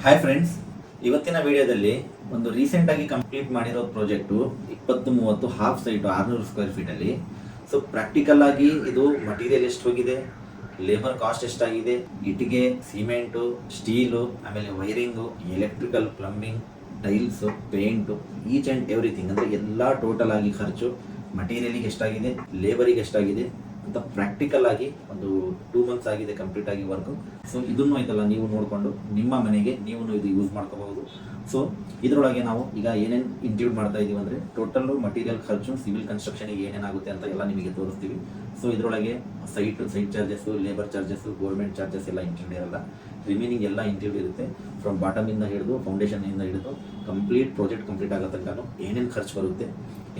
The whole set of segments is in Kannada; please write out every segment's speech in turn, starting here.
ಹಾಯ್ ಫ್ರೆಂಡ್ಸ್ ಇವತ್ತಿನ ವಿಡಿಯೋದಲ್ಲಿ ಒಂದು ರೀಸೆಂಟ್ ಆಗಿ ಕಂಪ್ಲೀಟ್ ಮಾಡಿರೋ ಪ್ರಾಜೆಕ್ಟು ಇಪ್ಪತ್ತು ಮೂವತ್ತು ಹಾಫ್ ಸೈಟು ಆರ್ನೂರು ಸ್ಕ್ವೇರ್ ಫೀಟಲ್ಲಿ ಸೊ ಪ್ರಾಕ್ಟಿಕಲ್ ಆಗಿ ಇದು ಮಟೀರಿಯಲ್ ಎಷ್ಟು ಹೋಗಿದೆ ಲೇಬರ್ ಕಾಸ್ಟ್ ಎಷ್ಟಾಗಿದೆ ಇಟ್ಟಿಗೆ ಸಿಮೆಂಟು ಸ್ಟೀಲು ಆಮೇಲೆ wiring electrical plumbing tiles paint each and everything ಅಂದರೆ ಎಲ್ಲ ಟೋಟಲ್ ಆಗಿ ಖರ್ಚು ಮಟೀರಿಯಲಿಗೆ ಎಷ್ಟಾಗಿದೆ ಲೇಬರಿಗೆ ಎಷ್ಟಾಗಿದೆ ಅಂತ ಪ್ರಾಕ್ಟಿಕಲ್ ಆಗಿ ಒಂದು ಟೂ ಮಂತ್ಸ್ ಆಗಿದೆ ಕಂಪ್ಲೀಟ್ ಆಗಿ ವರ್ಕ್ ಸೊ ಇದನ್ನು ಆಯ್ತಲ್ಲ, ನೀವು ನೋಡಿಕೊಂಡು ನಿಮ್ಮ ಮನೆಗೆ ನೀವು ಇದು ಯೂಸ್ ಮಾಡ್ಕೋಬಹುದು. ಸೊ ಇದರೊಳಗೆ ನಾವು ಈಗ ಏನೇನು ಇನ್ಕ್ಲೂಡ್ ಮಾಡ್ತಾ ಇದೀವಿ ಅಂದರೆ ಟೋಟಲ್ ಮಟೀರಿಯಲ್ ಖರ್ಚು ಸಿವಿಲ್ ಕನ್ಸ್ಟ್ರಕ್ಷನ್ಗೆ ಏನೇನಾಗುತ್ತೆ ಅಂತ ಎಲ್ಲ ನಿಮಗೆ ತೋರಿಸ್ತೀವಿ. ಸೊ ಇದರೊಳಗೆ site site charges labour charges government charges ಎಲ್ಲ ಇನ್ಕ್ಲೂಡ್ ಇರಲ್ಲ. ರಿಮೈನಿಂಗ್ ಎಲ್ಲ ಇನ್ಕ್ಲೂಡ್ ಇರುತ್ತೆ. ಫ್ರಮ್ ಬಾಟಮಿಂದ ಹಿಡಿದು ಫೌಂಡೇಶನ್ನಿಂದ ಹಿಡಿದು ಕಂಪ್ಲೀಟ್ ಪ್ರಾಜೆಕ್ಟ್ ಕಂಪ್ಲೀಟ್ ಆಗೋ ತನಕ ಏನೇನು ಖರ್ಚು ಬರುತ್ತೆ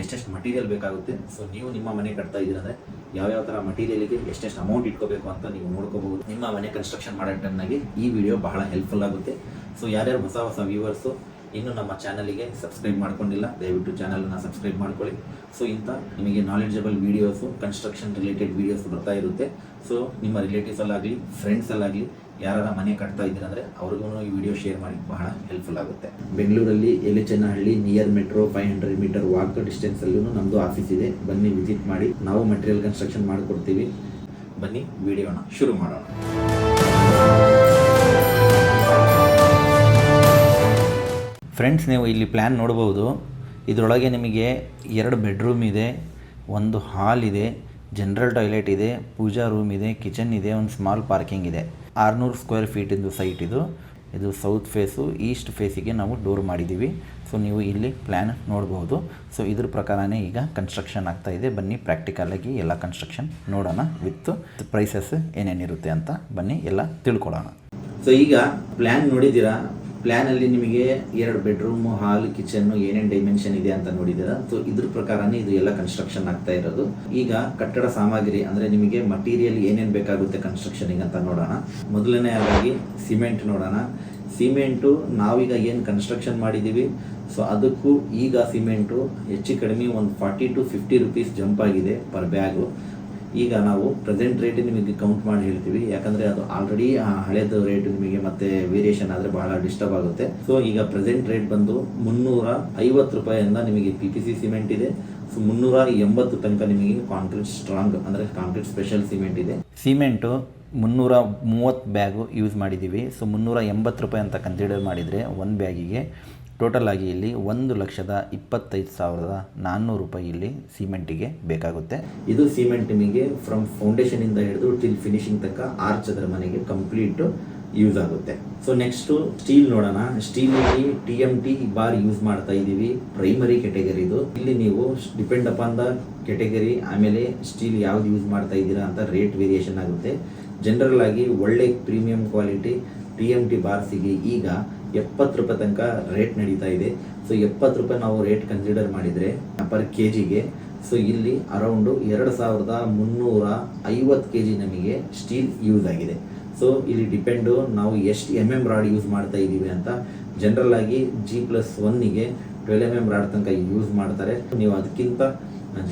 ಎಷ್ಟೆಷ್ಟು ಮಟೀರಿಯಲ್ ಬೇಕಾಗುತ್ತೆ. ಸೊ ನೀವು ನಿಮ್ಮ ಮನೆ ಕಟ್ತಾ ಇದ್ದೀರಂದ್ರೆ ಯಾವ್ಯಾವ ಥರ ಮಟೀರಿಯಲ್ಗೆ ಎಷ್ಟೆಷ್ಟು ಅಮೌಂಟ್ ಇಟ್ಕೋಬೇಕು ಅಂತ ನೀವು ನೋಡ್ಕೋಬಹುದು. ನಿಮ್ಮ ಮನೆ ಕನ್ಸ್ಟ್ರಕ್ಷನ್ ಮಾಡೋ ಟೈಮ್ನಾಗೆ ಈ ವಿಡಿಯೋ ಬಹಳ ಹೆಲ್ಪ್ಫುಲ್ ಆಗುತ್ತೆ. ಸೊ ಯಾರ್ಯಾರು ಹೊಸ ಹೊಸ ವ್ಯೂವರ್ಸು ಇನ್ನು ನಮ್ಮ ಚಾನಲಿಗೆ ಸಬ್ಸ್ಕ್ರೈಬ್ ಮಾಡ್ಕೊಂಡಿಲ್ಲ, ದಯವಿಟ್ಟು ಚಾನಲನ್ನು ಸಬ್ಸ್ಕ್ರೈಬ್ ಮಾಡ್ಕೊಳ್ಳಿ. ಸೊ ಇಂಥ ನಿಮಗೆ knowledgeable videos construction related videos ಬರ್ತಾ ಇರುತ್ತೆ. ಸೊ ನಿಮ್ಮ ರಿಲೇಟಿವ್ಸಲ್ಲಾಗಲಿ ಫ್ರೆಂಡ್ಸಲ್ಲಾಗಲಿ ಯಾರ ಮನೆ ಕಟ್ತಾ ಇದ್ದೀರಂದ್ರೆ ಅವ್ರಿಗೂ ಈ ವಿಡಿಯೋ ಶೇರ್ ಮಾಡಿ ಬಹಳ ಹೆಲ್ಪ್ಫುಲ್ ಆಗುತ್ತೆ. ಬೆಂಗಳೂರಲ್ಲಿ Yelachenahalli near metro five hundred metre walk distance ಅಲ್ಲೂ ನಮ್ಮದು ಆಫೀಸ್ ಇದೆ. ಬನ್ನಿ ವಿಸಿಟ್ ಮಾಡಿ ನಾವು ಮಟೀರಿಯಲ್ ಕನ್ಸ್ಟ್ರಕ್ಷನ್ ಮಾಡಿಕೊಡ್ತೀವಿ. ಬನ್ನಿ ವಿಡಿಯೋನ ಶುರು ಮಾಡೋಣ. ಫ್ರೆಂಡ್ಸ್ ನೀವು ಇಲ್ಲಿ ಪ್ಲ್ಯಾನ್ ನೋಡಬಹುದು ಇದರೊಳಗೆ ನಿಮಗೆ ಎರಡು ಬೆಡ್ರೂಮ್ ಇದೆ ಒಂದು ಹಾಲ್ ಇದೆ ಜನರಲ್ ಟಾಯ್ಲೆಟ್ ಇದೆ ಪೂಜಾ ರೂಮ್ ಇದೆ ಕಿಚನ್ ಇದೆ ಒಂದು ಸ್ಮಾಲ್ ಪಾರ್ಕಿಂಗ್ ಇದೆ. ಆರುನೂರು ಸ್ಕ್ವೇರ್ ಫೀಟಿಂದು ಸೈಟ್ ಇದು. ಇದು ಸೌತ್ ಫೇಸು ಈಸ್ಟ್ ಫೇಸಿಗೆ ನಾವು ಡೋರ್ ಮಾಡಿದ್ದೀವಿ. ಸೊ ನೀವು ಇಲ್ಲಿ ಪ್ಲ್ಯಾನ್ ನೋಡ್ಬೋದು. ಸೊ ಇದ್ರ ಪ್ರಕಾರನೇ ಈಗ ಕನ್ಸ್ಟ್ರಕ್ಷನ್ ಆಗ್ತಾ ಇದೆ. ಬನ್ನಿ ಪ್ರಾಕ್ಟಿಕಲಾಗಿ ಎಲ್ಲ ಕನ್ಸ್ಟ್ರಕ್ಷನ್ ನೋಡೋಣ ವಿತ್ ಪ್ರೈಸಸ್ ಏನೇನಿರುತ್ತೆ ಅಂತ ಬನ್ನಿ, ಎಲ್ಲ ತಿಳ್ಕೊಳ್ಳೋಣ. ಸೊ ಈಗ ಪ್ಲ್ಯಾನ್ ನೋಡಿದ್ದೀರಾ? ಪ್ಲ್ಯಾನ್ ಅಲ್ಲಿ ನಿಮಗೆ ಎರಡು ಬೆಡ್ರೂಮ್, ಹಾಲ್ ಕಿಚನ್ ಏನೇನು ಡೈಮೆನ್ಷನ್ ಇದೆ ಅಂತ ನೋಡಿದ್ದೀರಾ? ಸೊ ಇದ್ರ ಪ್ರಕಾರನೇ ಇದು ಎಲ್ಲ ಕನ್ಸ್ಟ್ರಕ್ಷನ್ ಆಗ್ತಾ ಇರೋದು. ಈಗ ಕಟ್ಟಡ ಸಾಮಗ್ರಿ ಅಂದ್ರೆ ನಿಮಗೆ ಮಟೀರಿಯಲ್ ಏನೇನು ಬೇಕಾಗುತ್ತೆ ಕನ್ಸ್ಟ್ರಕ್ಷನಿಗೆ ಅಂತ ನೋಡೋಣ. ಮೊದಲನೆಯದಾಗಿ ಸಿಮೆಂಟ್ ನೋಡೋಣ. ಸಿಮೆಂಟು ನಾವೀಗ ಏನು ಕನ್ಸ್ಟ್ರಕ್ಷನ್ ಮಾಡಿದ್ದೀವಿ? ಸೊ ಅದಕ್ಕೂ ಈಗ ಸಿಮೆಂಟು ಹೆಚ್ಚು ಕಡಿಮೆ ಒಂದು forty to fifty rupees jump ಆಗಿದೆ ಪರ್ ಬ್ಯಾಗು ಈಗ ನಾವು ಪ್ರೆಸೆಂಟ್ ರೇಟ್ ನಿಮಗೆ ಕೌಂಟ್ ಮಾಡಿ ಹೇಳ್ತೀವಿ. ಯಾಕಂದ್ರೆ ಅದು ಆಲ್ರೆಡಿ ಹಳೇದು ರೇಟ್ ನಿಮಗೆ ಮತ್ತೆ ವೇರಿಯೇಷನ್ ಆದ್ರೆ ಬಹಳ ಡಿಸ್ಟರ್ಬ್ ಆಗುತ್ತೆ. ಸೊ ಈಗ ಪ್ರೆಸೆಂಟ್ ರೇಟ್ ಬಂದು ಮುನ್ನೂರ ಐವತ್ತು ರೂಪಾಯಿಯಿಂದ ನಿಮಗೆ ಪಿ ಪಿ ಸಿ ಸಿಮೆಂಟ್ ಇದೆ. ಸೊ ಮುನ್ನೂರ ಎಂಬತ್ತು ತನಕ ನಿಮಗೆ ಕಾಂಕ್ರೀಟ್ ಸ್ಟ್ರಾಂಗ್ ಅಂದ್ರೆ ಕಾಂಕ್ರೀಟ್ ಸ್ಪೆಷಲ್ ಸಿಮೆಂಟ್ ಇದೆ. ಸಿಮೆಂಟು ಮುನ್ನೂರ ಮೂವತ್ತು ಬ್ಯಾಗು ಯೂಸ್ ಮಾಡಿದ್ದೀವಿ. ಸೊ ಮುನ್ನೂರ ಎಂಬತ್ತು ರೂಪಾಯಿ ಅಂತ ಕನ್ಸಿಡರ್ ಮಾಡಿದರೆ ಒಂದು ಬ್ಯಾಗಿಗೆ ಟೋಟಲ್ ಆಗಿ ಇಲ್ಲಿ ಒಂದು ಲಕ್ಷದ ಇಪ್ಪತ್ತೈದು ಸಾವಿರದ ನಾನ್ನೂರು ರೂಪಾಯಿ ಇಲ್ಲಿ ಸಿಮೆಂಟಿಗೆ ಬೇಕಾಗುತ್ತೆ. ಇದು ಸಿಮೆಂಟ್ ನಿಮಗೆ ಫ್ರಮ್ ಫೌಂಡೇಶನ್ ಇಂದ ಹಿಡಿದು ಟಿಲ್ ಫಿನಿಶಿಂಗ್ ತನಕ ಆರ್ಚ್ ಅದರ ಮನೆಗೆ ಕಂಪ್ಲೀಟ್ ಯೂಸ್ ಆಗುತ್ತೆ. ಸೊ ನೆಕ್ಸ್ಟ್ ಸ್ಟೀಲ್ ನೋಡೋಣ. ಸ್ಟೀಲ್ ಅಲ್ಲಿ T M T bar use ಮಾಡ್ತಾ ಇದ್ದೀವಿ. ಪ್ರೈಮರಿ ಕೆಟಗರಿ ಇದು. ಇಲ್ಲಿ ನೀವು ಡಿಪೆಂಡ್ ಅಪಾನ್ ದ ಕೆಟಗರಿ ಆಮೇಲೆ ಸ್ಟೀಲ್ ಯಾವ್ದು ಯೂಸ್ ಮಾಡ್ತಾ ಇದ್ದೀರಾ ಅಂತ ರೇಟ್ ವೇರಿಯೇಷನ್ ಆಗುತ್ತೆ. ಜನರಲ್ ಆಗಿ ಒಳ್ಳೆ premium quality T M T ಬಾರ್ಸಿಗೆ ಈಗ ಎಪ್ಪತ್ತು ರೂಪಾಯಿ ತನಕ ರೇಟ್ ನಡೀತಾ ಇದೆ. ಸೊ ಎಪ್ಪತ್ತು ರೂಪಾಯಿ ನಾವು ರೇಟ್ ಕನ್ಸಿಡರ್ ಮಾಡಿದರೆ ಪರ್ ಕೆ ಜಿಗೆ ಸೊ ಇಲ್ಲಿ ಅರೌಂಡು ಎರಡು ಸಾವಿರದ ಮುನ್ನೂರ ಐವತ್ತು ಕೆ ಜಿ ನಮಗೆ ಸ್ಟೀಲ್ ಯೂಸ್ ಆಗಿದೆ. ಸೊ ಇಲ್ಲಿ ಡಿಪೆಂಡು ನಾವು ಎಷ್ಟು ಎಂ ಎಂ ರಾಡ್ ಯೂಸ್ ಮಾಡ್ತಾ ಇದ್ದೀವಿ ಅಂತ ಜನರಲ್ ಆಗಿ ಜಿ ಪ್ಲಸ್ ಒನ್ನಿಗೆ ಟ್ವೆಲ್ ಎಂ ಎಂ ರಾಡ್ ತನಕ ಯೂಸ್ ಮಾಡ್ತಾರೆ. ನೀವು ಅದಕ್ಕಿಂತ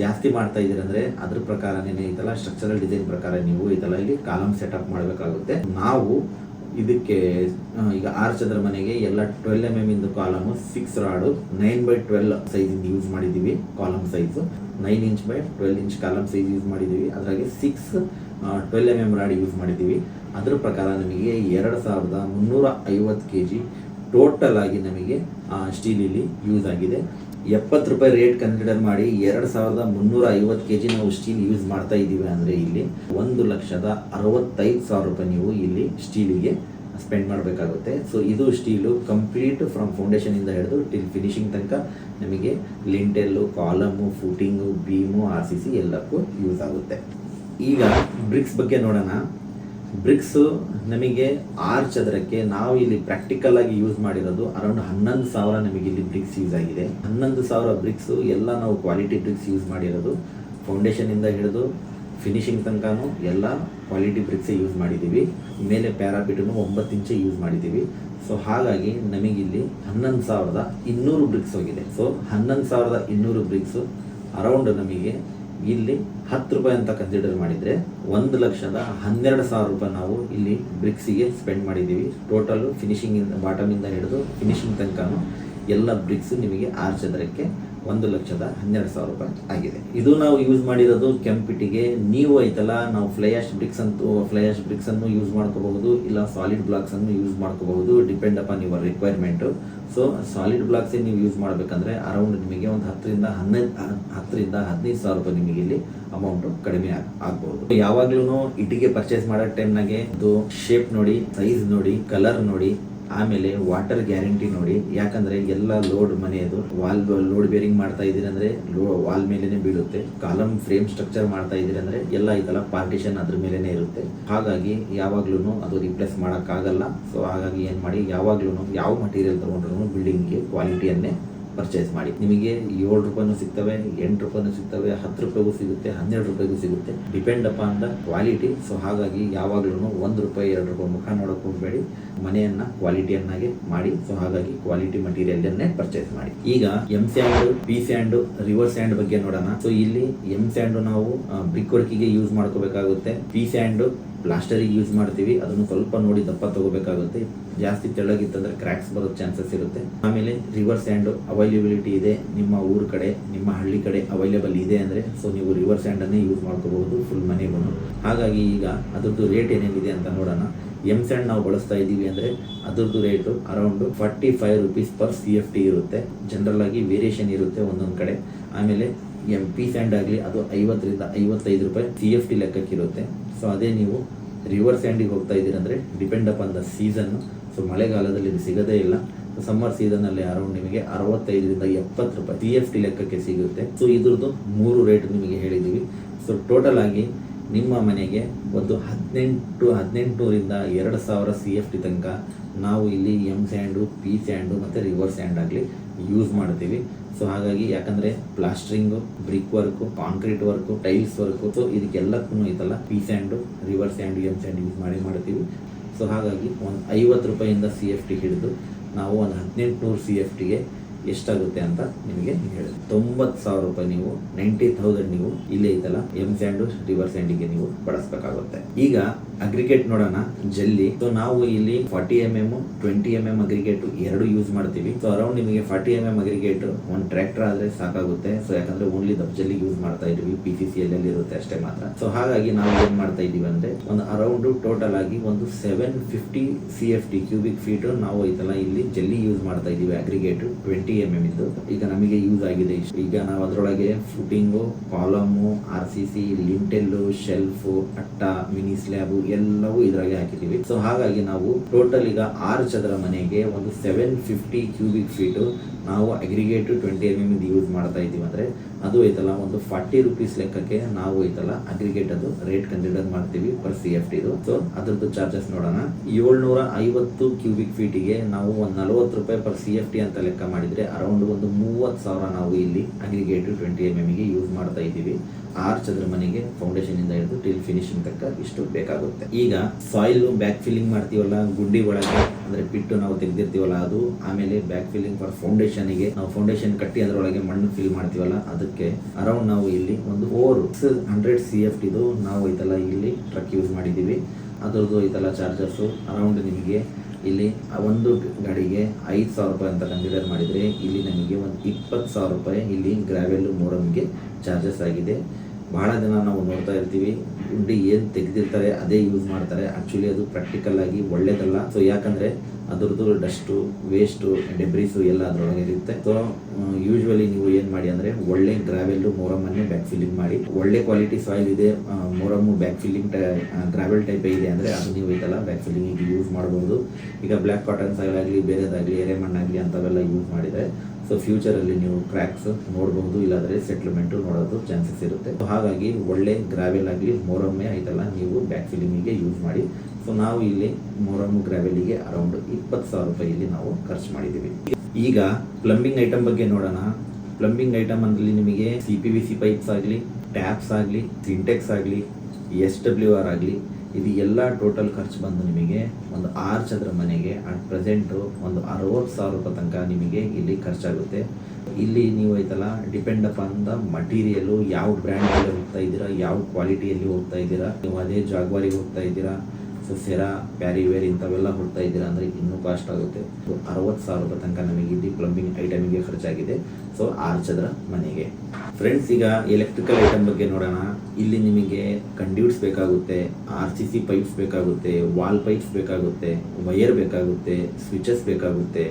ಜಾಸ್ತಿ ಮಾಡ್ತಾ ಇದ್ದೀರಂದ್ರೆ ಅದ್ರ ಪ್ರಕಾರನೇ ಐತಲ್ಲ ಸ್ಟ್ರಕ್ಚರಲ್ ಡಿಸೈನ್ ಪ್ರಕಾರ ನೀವು ಇದೆಲ್ಲ ಇಲ್ಲಿ ಕಾಲಮ್ ಸೆಟಪ್ ಮಾಡಬೇಕಾಗುತ್ತೆ. ನಾವು ಇದಕ್ಕೆ ಈಗ ಆರು ಚದರ ಮನೆಗೆ ಎಲ್ಲ twelve M M into column six rod nine by twelve size use ಮಾಡಿದ್ದೀವಿ column size nine inch by twelve inch column size use ಮಾಡಿದ್ದೀವಿ ಅದ್ರಾಗೆ six twelve M M rod use ಮಾಡಿದ್ದೀವಿ ಅದ್ರ ಪ್ರಕಾರ ನಮಗೆ ಎರಡು ಸಾವಿರದ ಮುನ್ನೂರ ಐವತ್ತು ಕೆ ಜಿ ಟೋಟಲ್ ಆಗಿ ನಮಗೆ ಸ್ಟೀಲ್ ಇಲ್ಲಿ ಯೂಸ್ ಆಗಿದೆ. ಎಪ್ಪತ್ತು ರೂಪಾಯಿ ರೇಟ್ ಕನ್ಸಿಡರ್ ಮಾಡಿ ಎರಡು ಸಾವಿರದ ಮುನ್ನೂರ ಐವತ್ತು ಕೆ ಜಿ ನಾವು ಸ್ಟೀಲ್ ಯೂಸ್ ಮಾಡ್ತಾ ಇದ್ದೀವಿ ಅಂದರೆ ಇಲ್ಲಿ ಒಂದು ಲಕ್ಷದ ಅರವತ್ತೈದು ಸಾವಿರ ರೂಪಾಯಿ ನೀವು ಇಲ್ಲಿ ಸ್ಟೀಲಿಗೆ ಸ್ಪೆಂಡ್ ಮಾಡಬೇಕಾಗುತ್ತೆ. ಸೊ ಇದು ಸ್ಟೀಲು ಕಂಪ್ಲೀಟ್ ಫ್ರಮ್ ಫೌಂಡೇಶನಿಂದ ಹಿಡಿದು ಟಿಲ್ ಫಿನಿಶಿಂಗ್ ತನಕ ನಮಗೆ lintel column footing beam R C C ಎಲ್ಲಕ್ಕೂ ಯೂಸ್ ಆಗುತ್ತೆ. ಈಗ ಬ್ರಿಕ್ಸ್ ಬಗ್ಗೆ ನೋಡೋಣ. ಬ್ರಿಕ್ಸು ನಮಗೆ ಆರು ಚದರಕ್ಕೆ ನಾವು ಇಲ್ಲಿ ಪ್ರಾಕ್ಟಿಕಲ್ ಆಗಿ ಯೂಸ್ ಮಾಡಿರೋದು ಅರೌಂಡ್ ಹನ್ನೊಂದು ಸಾವಿರ ನಮಗೆ ಇಲ್ಲಿ ಬ್ರಿಕ್ಸ್ ಯೂಸ್ ಆಗಿದೆ. ಹನ್ನೊಂದು ಸಾವಿರ ಬ್ರಿಕ್ಸು ಎಲ್ಲ ನಾವು ಕ್ವಾಲಿಟಿ ಬ್ರಿಕ್ಸ್ ಯೂಸ್ ಮಾಡಿರೋದು. ಫೌಂಡೇಶನಿಂದ ಹಿಡಿದು ಫಿನಿಶಿಂಗ್ ತನಕನೂ ಎಲ್ಲ ಕ್ವಾಲಿಟಿ ಬ್ರಿಕ್ಸೇ ಯೂಸ್ ಮಾಡಿದ್ದೀವಿ ಮೇಲೆ ಪ್ಯಾರಾಪಿಟನ್ನು ಒಂಬತ್ತು ಇಂಚೆ ಯೂಸ್ ಮಾಡಿದ್ದೀವಿ ಸೊ ಹಾಗಾಗಿ ನಮಗಿಲ್ಲಿ ಹನ್ನೊಂದು ಸಾವಿರದ ಇನ್ನೂರು ಬ್ರಿಕ್ಸ್ ಹೋಗಿದೆ. ಸೊ ಹನ್ನೊಂದು ಸಾವಿರದ ಇನ್ನೂರು ಬ್ರಿಕ್ಸು ಅರೌಂಡ್ ನಮಗೆ ಇಲ್ಲಿ ಹತ್ತು ರೂಪಾಯಿ ಅಂತ ಕನ್ಸಿಡರ್ ಮಾಡಿದರೆ ಒಂದು ಲಕ್ಷದ ಹನ್ನೆರಡು ಸಾವಿರ ರೂಪಾಯಿ ನಾವು ಇಲ್ಲಿ ಬ್ರಿಕ್ಸಿಗೆ ಸ್ಪೆಂಡ್ ಮಾಡಿದ್ದೀವಿ. ಟೋಟಲ್ ಫಿನಿಶಿಂಗಿಂದ ಬಾಟಮಿಂದ ಹಿಡಿದು ಫಿನಿಶಿಂಗ್ ತನಕ ಎಲ್ಲ ಬ್ರಿಕ್ಸ್ ನಿಮಗೆ ಆರು ಚದರಕ್ಕೆ ಒಂದು ಲಕ್ಷದ ಹನ್ನೆರಡು ಸಾವಿರ ರೂಪಾಯಿ ಆಗಿದೆ. ಇದು ನಾವು ಯೂಸ್ ಮಾಡಿರೋದು ಕೆಂಪಿಟಿಗೆ ನೀವು ಐತಲ್ಲ ನಾವು ಫ್ಲೈಯಾಶ್ ಬ್ರಿಕ್ಸ್ ಅಂತೂ ಫ್ಲೈಯಾಶ್ ಬ್ರಿಕ್ಸ್ ಅನ್ನು ಯೂಸ್ ಮಾಡ್ಕೋಬಹುದು, ಇಲ್ಲ ಸಾಲಿಡ್ ಬ್ಲಾಕ್ಸ್ ಅನ್ನು ಯೂಸ್ ಮಾಡ್ಕೋಬಹುದು. Depend upon your requirement so solid blocks ನೀವು ಯೂಸ್ ಮಾಡಬೇಕಂದ್ರೆ ಅರೌಂಡ್ ನಿಮಗೆ ಒಂದು ಹತ್ತರಿಂದ ಹನ್ನೆರಡು ಹತ್ತರಿಂದ ಹದಿನೈದು ಸಾವಿರ ರೂಪಾಯಿ ನಿಮಗೆ ಇಲ್ಲಿ ಅಮೌಂಟು ಕಡಿಮೆ ಆಗಬಹುದು ಆಗ್ಬಹುದು. ಯಾವಾಗ್ಲೂ ಇಟ್ಟಿಗೆ ಪರ್ಚೇಸ್ ಮಾಡೋ ಟೈಮ್ನಾಗೆ ಅದು ಶೇಪ್ ನೋಡಿ ಸೈಜ್ ನೋಡಿ ಕಲರ್ ನೋಡಿ ಆಮೇಲೆ ವಾಟರ್ ಗ್ಯಾರಂಟಿ ನೋಡಿ, ಯಾಕಂದ್ರೆ ಎಲ್ಲ ಲೋಡ್ ಮನೆಯದು ವಾಲ್ ಲೋಡ್ ಬೇರಿಂಗ್ ಮಾಡ್ತಾ ಇದೀರಿ ಅಂದ್ರೆ ವಾಲ್ ಮೇಲೆನೆ ಬೀಳುತ್ತೆ ಕಾಲಮ್ ಫ್ರೇಮ್ ಸ್ಟ್ರಕ್ಚರ್ ಮಾಡ್ತಾ ಇದೀರಿ ಅಂದ್ರೆ ಎಲ್ಲ ಇದೆಲ್ಲ ಪಾರ್ಟಿಷನ್ ಅದ್ರ ಮೇಲೆನೆ ಇರುತ್ತೆ. ಹಾಗಾಗಿ ಯಾವಾಗ್ಲೂ ಅದು ರಿಪ್ಲೇಸ್ ಆಗಲ್ಲ ಸೊ ಹಾಗಾಗಿ ಏನ್ ಮಾಡಿ ಯಾವಾಗ್ಲೂ ಯಾವ ಮಟೀರಿಯಲ್ ತಗೊಂಡ್ರು ಬಿಲ್ಡಿಂಗ್ಗೆ ಕ್ವಾಲಿಟಿಯನ್ನೇ ಪರ್ಚೇಸ್ ಮಾಡಿ. ನಿಮಗೆ ಏಳು ರೂಪಾಯಿನೂ ಸಿಗ್ತವೆ, ಎಂಟು ರೂಪಾಯಿನೂ ಸಿಗ್ತವೆ, ಹತ್ತು ರೂಪಾಯಿಗೂ ಸಿಗುತ್ತೆ, ಹನ್ನೆರಡು ರೂಪಾಯಿಗೂ ಸಿಗುತ್ತೆ. Depend upon the quality so ಹಾಗಾಗಿ ಯಾವಾಗ್ಲೂ ಒಂದು ರೂಪಾಯಿ, ಎರಡು ರೂಪಾಯಿ ಮುಖ ನೋಡಕ್ ಹೋಗಬೇಡಿ. ಮನೆಯನ್ನ ಕ್ವಾಲಿಟಿಯನ್ನಾಗಿ ಮಾಡಿ. ಸೊ ಹಾಗಾಗಿ ಕ್ವಾಲಿಟಿ ಮಟೀರಿಯಲ್ ಪರ್ಚೇಸ್ ಮಾಡಿ. ಈಗ M sand P sand rivers sand ಬಗ್ಗೆ ನೋಡೋಣ. ಸೊ ಇಲ್ಲಿ ಎಂ ಸ್ಯಾಂಡ್ ನಾವು ಬ್ರಿಕ್ ವರ್ಕಿಗೆ ಯೂಸ್ ಮಾಡ್ಕೋಬೇಕಾಗುತ್ತೆ. ಪಿ ಸ್ಯಾಂಡ್ ಪ್ಲಾಸ್ಟರಿಗೆ ಯೂಸ್ ಮಾಡ್ತೀವಿ, ಅದನ್ನು ಸ್ವಲ್ಪ ನೋಡಿ ದಪ್ಪ ತಗೋಬೇಕಾಗುತ್ತೆ. ಜಾಸ್ತಿ ತೆಳ್ಳಗಿತ್ತಂದ್ರೆ ಕ್ರ್ಯಾಕ್ಸ್ ಬರೋ ಚಾನ್ಸಸ್ ಇರುತ್ತೆ. ಆಮೇಲೆ ರಿವರ್ ಸ್ಯಾಂಡ್ ಅವೈಲೇಬಿಲಿಟಿ ಇದೆ. ನಿಮ್ಮ ಊರ್ ಕಡೆ, ನಿಮ್ಮ ಹಳ್ಳಿ ಕಡೆ ಅವೈಲೇಬಲ್ ಇದೆ ಅಂದ್ರೆ, ಸೊ ನೀವು ರಿವರ್ ಸ್ಯಾಂಡ್ ಅನ್ನೇ ಯೂಸ್ ಮಾಡ್ಕೋಬಹುದು, ಫುಲ್ ಮನೆಗೂ ಹಾಗಾಗಿ ಈಗ ಅದ್ರದ್ದು ರೇಟ್ ಏನೇನಿದೆ ಅಂತ ನೋಡೋಣ. ಎಂ ಸ್ಯಾಂಡ್ ನಾವು ಬಳಸ್ತಾ ಇದ್ದೀವಿ ಅಂದ್ರೆ, ಅದ್ರದ್ದು rate around forty five rupees per C F T ಇರುತ್ತೆ. ಜನರಲ್ ಆಗಿ ವೇರಿಯೇಷನ್ ಇರುತ್ತೆ ಒಂದೊಂದು ಕಡೆ. ಆಮೇಲೆ ಎಂ ಪಿ ಸ್ಯಾಂಡ್ ಆಗಲಿ ಅದು ಐವತ್ತರಿಂದ ಐವತ್ತೈದು ರೂಪಾಯಿ ಸಿ ಎಫ್ ಟಿ ಲೆಕ್ಕಕ್ಕಿರುತ್ತೆ. ಸೊ ಅದೇ ನೀವು ರಿವರ್ ಸ್ಯಾಂಡಿಗೆ ಹೋಗ್ತಾ ಇದ್ದೀರಂದರೆ depend up on the season so ಮಳೆಗಾಲದಲ್ಲಿ ಇದು ಸಿಗೋದೇ ಇಲ್ಲ. ಸಮ್ಮರ್ ಸೀಸನಲ್ಲಿ ಅರೌಂಡ್ ನಿಮಗೆ ಅರವತ್ತೈದರಿಂದ ಎಪ್ಪತ್ತು ರೂಪಾಯಿ ಸಿ ಎಫ್ ಟಿ ಲೆಕ್ಕಕ್ಕೆ ಸಿಗುತ್ತೆ. ಸೊ ಇದ್ರದ್ದು ಮೂರು ರೇಟ್ ನಿಮಗೆ ಹೇಳಿದ್ದೀವಿ. ಸೊ ಟೋಟಲ್ ಆಗಿ ನಿಮ್ಮ ಮನೆಗೆ ಒಂದು ಹದಿನೆಂಟು ಹದಿನೆಂಟುನೂರಿಂದ ಎರಡು ಸಾವಿರ ಸಿ ಎಫ್ ಟಿ ತನಕ ನಾವು ಇಲ್ಲಿ ಎಂ ಸ್ಯಾಂಡು ಪಿ ಸ್ಯಾಂಡು ಮತ್ತು ರಿವರ್ ಸ್ಯಾಂಡ್ ಆಗಲಿ ಯೂಸ್ ಮಾಡ್ತೀವಿ. ಸೊ ಹಾಗಾಗಿ ಯಾಕಂದರೆ plastering brick work concrete work tiles work so ಇದಕ್ಕೆಲ್ಲಕ್ಕೂ ಐತಲ್ಲ P sand rivers sand M sand use ಮಾಡಿ ಮಾಡ್ತೀವಿ. ಸೊ ಹಾಗಾಗಿ ಒಂದು ಐವತ್ತು ರೂಪಾಯಿಂದ ಸಿ ಎಫ್ ಟಿ ಹಿಡಿದು ನಾವು ಒಂದು ಹದಿನೆಂಟುನೂರು ಸಿ ಎಫ್ ಟಿಗೆ ಎಷ್ಟಾಗುತ್ತೆ ಅಂತ ನಿಮಗೆ ಹೇಳಿದೆ. ತೊಂಬತ್ತು ಸಾವಿರ ರೂಪಾಯಿ ನೀವು ನೈಂಟಿ ಥೌಸಂಡ್ ನೀವು ಇಲ್ಲೇ ಐತಲ್ಲ ಎಂ ಸ್ಯಾಂಡು ರಿವರ್ ಸ್ಯಾಂಡಿಗೆ ನೀವು ಬಳಸಬೇಕಾಗುತ್ತೆ. ಈಗ ಅಗ್ರಿಗೇಟ್ ನೋಡೋಣ, ಜಲ್ಲಿ. ಸೊ ನಾವು ಇಲ್ಲಿ forty M M twenty M M aggregate ಎರಡು ಯೂಸ್ ಮಾಡ್ತೀವಿ. ಸೊ ಅರೌಂಡ್ ನಿಮಗೆ ಫಾರ್ಟಿ ಎಂ ಎಂ ಅಗ್ರಿಗೇಟ್ ಒಂದು ಟ್ರ್ಯಾಕ್ಟರ್ ಆದ್ರೆ ಸಾಕಾಗುತ್ತೆ. ಸೊ ಯಾಕಂದ್ರೆ ಓನ್ಲಿ ಜಲ್ಲಿ ಯೂಸ್ ಮಾಡ್ತಾ ಇದೀವಿ ಪಿ ಸಿ ಸಿ ಎಲ್ ಇರುತ್ತೆ ಅಷ್ಟೇ ಮಾತ್ರ. ಸೊ ಹಾಗಾಗಿ ನಾವು ಏನ್ ಮಾಡ್ತಾ ಇದೀವಿ ಅಂದ್ರೆ, ಒಂದು ಅರೌಂಡ್ ಟೋಟಲ್ ಆಗಿ ಒಂದು seven fifty C F T cubic feet ನಾವು ಐತಲ್ಲ, ಇಲ್ಲಿ ಜಲ್ಲಿ ಯೂಸ್ ಮಾಡ್ತಾ ಇದೀವಿ ಅಗ್ರಿಗೇಟ್ ಟ್ವೆಂಟಿ ಎಂ ಎಂ ಇದ್ದು ಈಗ ನಮಗೆ ಯೂಸ್ ಆಗಿದೆ ಇಷ್ಟು. ಈಗ ನಾವು ಅದರೊಳಗೆ footing column R C C lintel shelf ಅಟ್ಟ ಮಿನಿ ಸ್ಲ್ಯಾಬು ಎಲ್ಲವೂ ಇದರಾಗೆ ಹಾಕಿದ್ದೀವಿ. ಸೊ ಹಾಗಾಗಿ ನಾವು ಟೋಟಲ್ ಈಗ ಆರು ಚದರ ಮನೆಗೆ ಒಂದು ಸೆವೆನ್ ಫಿಫ್ಟಿ ಕ್ಯೂಬಿಕ್ ಫೀಟು ನಾವು aggregate twenty M M use ಮಾಡ್ತಾ ಇದ್ದೀವಿ. ಅಂದ್ರೆ ಅದು ಐತಲ್ಲ, ಒಂದು ಫಾರ್ಟಿ ರುಪೀಸ್ ಲೆಕ್ಕಕ್ಕೆ ನಾವು ಐತಲ್ಲ ಅಗ್ರಿಗೇಟ್ ಅದು ರೇಟ್ ಕನ್ಸಿಡರ್ ಮಾಡ್ತೀವಿ ಪರ್ ಸಿ ಎಫ್ ಟಿದು ಸೊ ಅದ್ರದ್ದು ಚಾರ್ಜಸ್ ನೋಡೋಣ. ಏಳ್ನೂರ ಐವತ್ತು ಕ್ಯೂಬಿಕ್ ಫೀಟಿಗೆ ನಾವು ಒಂದು ನಲವತ್ತು ರೂಪಾಯಿ ಪರ್ ಸಿ ಎಫ್ ಟಿ ಅಂತ ಲೆಕ್ಕ ಮಾಡಿದ್ರೆ ಅರೌಂಡ್ ಒಂದು ಮೂವತ್ತು ಸಾವಿರ ನಾವು ಇಲ್ಲಿ ಅಗ್ರಿಗೇಟ್ ಟ್ವೆಂಟಿ ಎಂ ಎಮ್ಗೆ ಯೂಸ್ ಮಾಡ್ತಾ ಇದ್ದೀವಿ. ಆರು ಚದ್ರ ಮನೆಗೆ ಫೌಂಡೇಶನ್ ಇಂದ ಹಿಡಿದು ಟಿಲ್ ಫಿನಿಶಿಂಗ್ ತಕ್ಕ ಇಷ್ಟು ಬೇಕಾಗುತ್ತೆ. ಈಗ ಸಾಯಿಲ್ ಬ್ಯಾಕ್ ಫಿಲ್ಲಿಂಗ್ ಮಾಡ್ತೀವಲ್ಲ ಗುಡ್ಡಿ ಒಳಗೆ. ಅಂದ್ರೆ ಪಿಟ್ಟು ನಾವು ತೆಗೆದಿರ್ತೀವಲ್ಲ ಅದು, ಆಮೇಲೆ ಬ್ಯಾಕ್ ಫಿಲ್ಲಿಂಗ್ ಫಾರ್ ಫೌಂಡೇಶನ್ಗೆ ನಾವು ಫೌಂಡೇಶನ್ ಕಟ್ಟಿ ಅದರೊಳಗೆ ಮಣ್ಣು ಫಿಲ್ ಮಾಡ್ತೀವಲ್ಲ, ಅದಕ್ಕೆ ಅರೌಂಡ್ ನಾವು ಇಲ್ಲಿ ಒಂದು ಓವರ್ ಹಂಡ್ರೆಡ್ ಸಿ ಎಫ್ ಟಿದು ನಾವು ಇದೆಲ್ಲ ಇಲ್ಲಿ ಟ್ರಕ್ ಯೂಸ್ ಮಾಡಿದ್ದೀವಿ. ಅದರದ್ದು ಇದೆಲ್ಲ ಚಾರ್ಜಸ್ಸು ಅರೌಂಡ್ ನಿಮಗೆ ಇಲ್ಲಿ ಒಂದು ಗಾಡಿಗೆ ಐದು ಸಾವಿರ ರೂಪಾಯಿ ಅಂತ ಕನ್ಸಿಡರ್ ಮಾಡಿದರೆ, ಇಲ್ಲಿ ನಮಗೆ ಒಂದು ಇಪ್ಪತ್ತು ಸಾವಿರ ರೂಪಾಯಿ ಇಲ್ಲಿ ಗ್ರಾವೆಲ್ ಮೋರಮ್ಗೆ ಚಾರ್ಜಸ್ ಆಗಿದೆ. ಬಹಳ ಜನ ನಾವು ನೋಡ್ತಾ ಇರ್ತೀವಿ. ಗುಂಡಿ ಏನು ತೆಗೆದಿರ್ತಾರೆ, ಅದೇ ಯೂಸ್ ಮಾಡ್ತಾರೆ. ಆ್ಯಕ್ಚುಲಿ ಅದು ಪ್ರಾಕ್ಟಿಕಲ್ ಆಗಿ ಒಳ್ಳೇದಲ್ಲ. ಸೊ ಯಾಕಂದರೆ ಅದ್ರದ್ದು ಡಸ್ಟು ವೇಸ್ಟು ಡೆಬ್ರೀಸು ಎಲ್ಲ ಅದರೊಳಗೆ ಇರುತ್ತೆ. ಸೊ ಯೂಶ್ವಲಿ ನೀವು ಏನು ಮಾಡಿ ಅಂದರೆ ಒಳ್ಳೆ ಗ್ರಾವೆಲ್ಲು ಮೊರಮನ್ನೇ ಬ್ಯಾಕ್ ಫಿಲ್ಲಿಂಗ್ ಮಾಡಿ. ಒಳ್ಳೆ ಕ್ವಾಲಿಟಿ ಸಾಯಿಲ್ ಇದೆ ಮೊರಮು ಬ್ಯಾಕ್ ಫಿಲ್ಲಿಂಗ್ ಗ್ರಾವೆಲ್ ಟೈಪ್ ಇದೆ ಅಂದರೆ ಅದು ನೀವು ಇದೆಲ್ಲ ಬ್ಯಾಕ್ ಫಿಲ್ಲಿಂಗಿಗೆ ಯೂಸ್ ಮಾಡ್ಬೋದು. ಈಗ ಬ್ಲ್ಯಾಕ್ ಕಾಟನ್ ಸಾಯಿಲ್ ಆಗಲಿ, ಬೇರೆದಾಗಲಿ ಎರೆಮಣ್ಣಾಗಲಿ ಅಂಥವೆಲ್ಲ ಯೂಸ್ ಮಾಡಿದರೆ ಸೊ ಫ್ಯೂಚರಲ್ಲಿ ನೀವು ಕ್ರ್ಯಾಕ್ಸ್ ನೋಡಬಹುದು ಇಲ್ಲಾಂದರೆ ಸೆಟ್ಲ್ಮೆಂಟು ನೋಡೋದು ಚಾನ್ಸಸ್ ಇರುತ್ತೆ. ಹಾಗಾಗಿ ಒಳ್ಳೆ ಗ್ರಾವೆಲ್ ಆಗಲಿ, ಮೊರಮ್ಮೆ ಆಯ್ತಲ್ಲ, ನೀವು ಬ್ಯಾಕ್ ಫಿಲಿಮಿಗೆ ಯೂಸ್ ಮಾಡಿ. ಸೊ ನಾವು ಇಲ್ಲಿ ಮೊರಮ್ಮು ಗ್ರಾವೆಲಿಗೆ ಅರೌಂಡ್ ಇಪ್ಪತ್ತು ಸಾವಿರ ಇಲ್ಲಿ ನಾವು ಖರ್ಚು ಮಾಡಿದ್ದೀವಿ. ಈಗ ಪ್ಲಂಬಿಂಗ್ ಐಟಮ್ ಬಗ್ಗೆ ನೋಡೋಣ. ಪ್ಲಂಬಿಂಗ್ ಐಟಮ್ ಅಂದ್ರೆ ನಿಮಗೆ C P V C pipes ಆಗಲಿ ಟ್ಯಾಪ್ಸ್ ಆಗಲಿ ಸಿಂಟೆಕ್ಸ್ ಆಗಲಿ ಎಸ್ ಡಬ್ಲ್ಯೂ ಆರ್ ಆಗಲಿ ಇದು ಎಲ್ಲ ಟೋಟಲ್ ಖರ್ಚು ಬಂದು ನಿಮಗೆ ಒಂದು ಆರು ಚದರ ಮನೆಗೆ ಅಟ್ ಪ್ರೆಸೆಂಟು ಒಂದು ಅರವತ್ತು ಸಾವಿರ ರೂಪಾಯಿ ತನಕ ನಿಮಗೆ ಇಲ್ಲಿ ಖರ್ಚಾಗುತ್ತೆ. ಇಲ್ಲಿ ನೀವು ಐತಲ್ಲ ಡಿಪೆಂಡ್ ಅಪಾನ್ ದ ಮಟೀರಿಯಲು ಯಾವ ಬ್ರ್ಯಾಂಡಲ್ಲಿ ಹೋಗ್ತಾ ಇದ್ದೀರಾ, ಯಾವ ಕ್ವಾಲಿಟಿಯಲ್ಲಿ ಹೋಗ್ತಾ ಇದ್ದೀರಾ, ನೀವು ಅದೇ ಜಾಗ್ವಾರಿಗೆ ಹೋಗ್ತಾ ಇದ್ದೀರಾ ಸೊ ಸೆರಾ ಪ್ಯಾರಿವೇರ್ ಇಂಥವೆಲ್ಲ ಹೊಡ್ತಾ ಇದ್ದೀರಾ ಅಂದರೆ ಇನ್ನೂ ಕಾಸ್ಟ್ ಆಗುತ್ತೆ. ಸೊ ಅರವತ್ತು ಸಾವಿರ ರೂಪಾಯಿ ತನಕ ನಮಗೆ ಇಲ್ಲಿ ಪ್ಲಂಬಿಂಗ್ ಐಟಮಿಗೆ ಖರ್ಚಾಗಿದೆ. ಸೊ ಆರು ಚದರ ಮನೆಗೆ. ಫ್ರೆಂಡ್ಸ್ ಈಗ ಎಲೆಕ್ಟ್ರಿಕಲ್ ಐಟಮ್ ಬಗ್ಗೆ ನೋಡೋಣ. ಇಲ್ಲಿ ನಿಮಗೆ ಕಂಡ್ಯೂಟ್ಸ್ ಬೇಕಾಗುತ್ತೆ ಆರ್ ಸಿ ಸಿ ಪೈಪ್ಸ್ ಬೇಕಾಗುತ್ತೆ ವಾಲ್ ಪೈಪ್ಸ್ ಬೇಕಾಗುತ್ತೆ ವೈರ್ ಬೇಕಾಗುತ್ತೆ ಸ್ವಿಚಸ್ ಬೇಕಾಗುತ್ತೆ,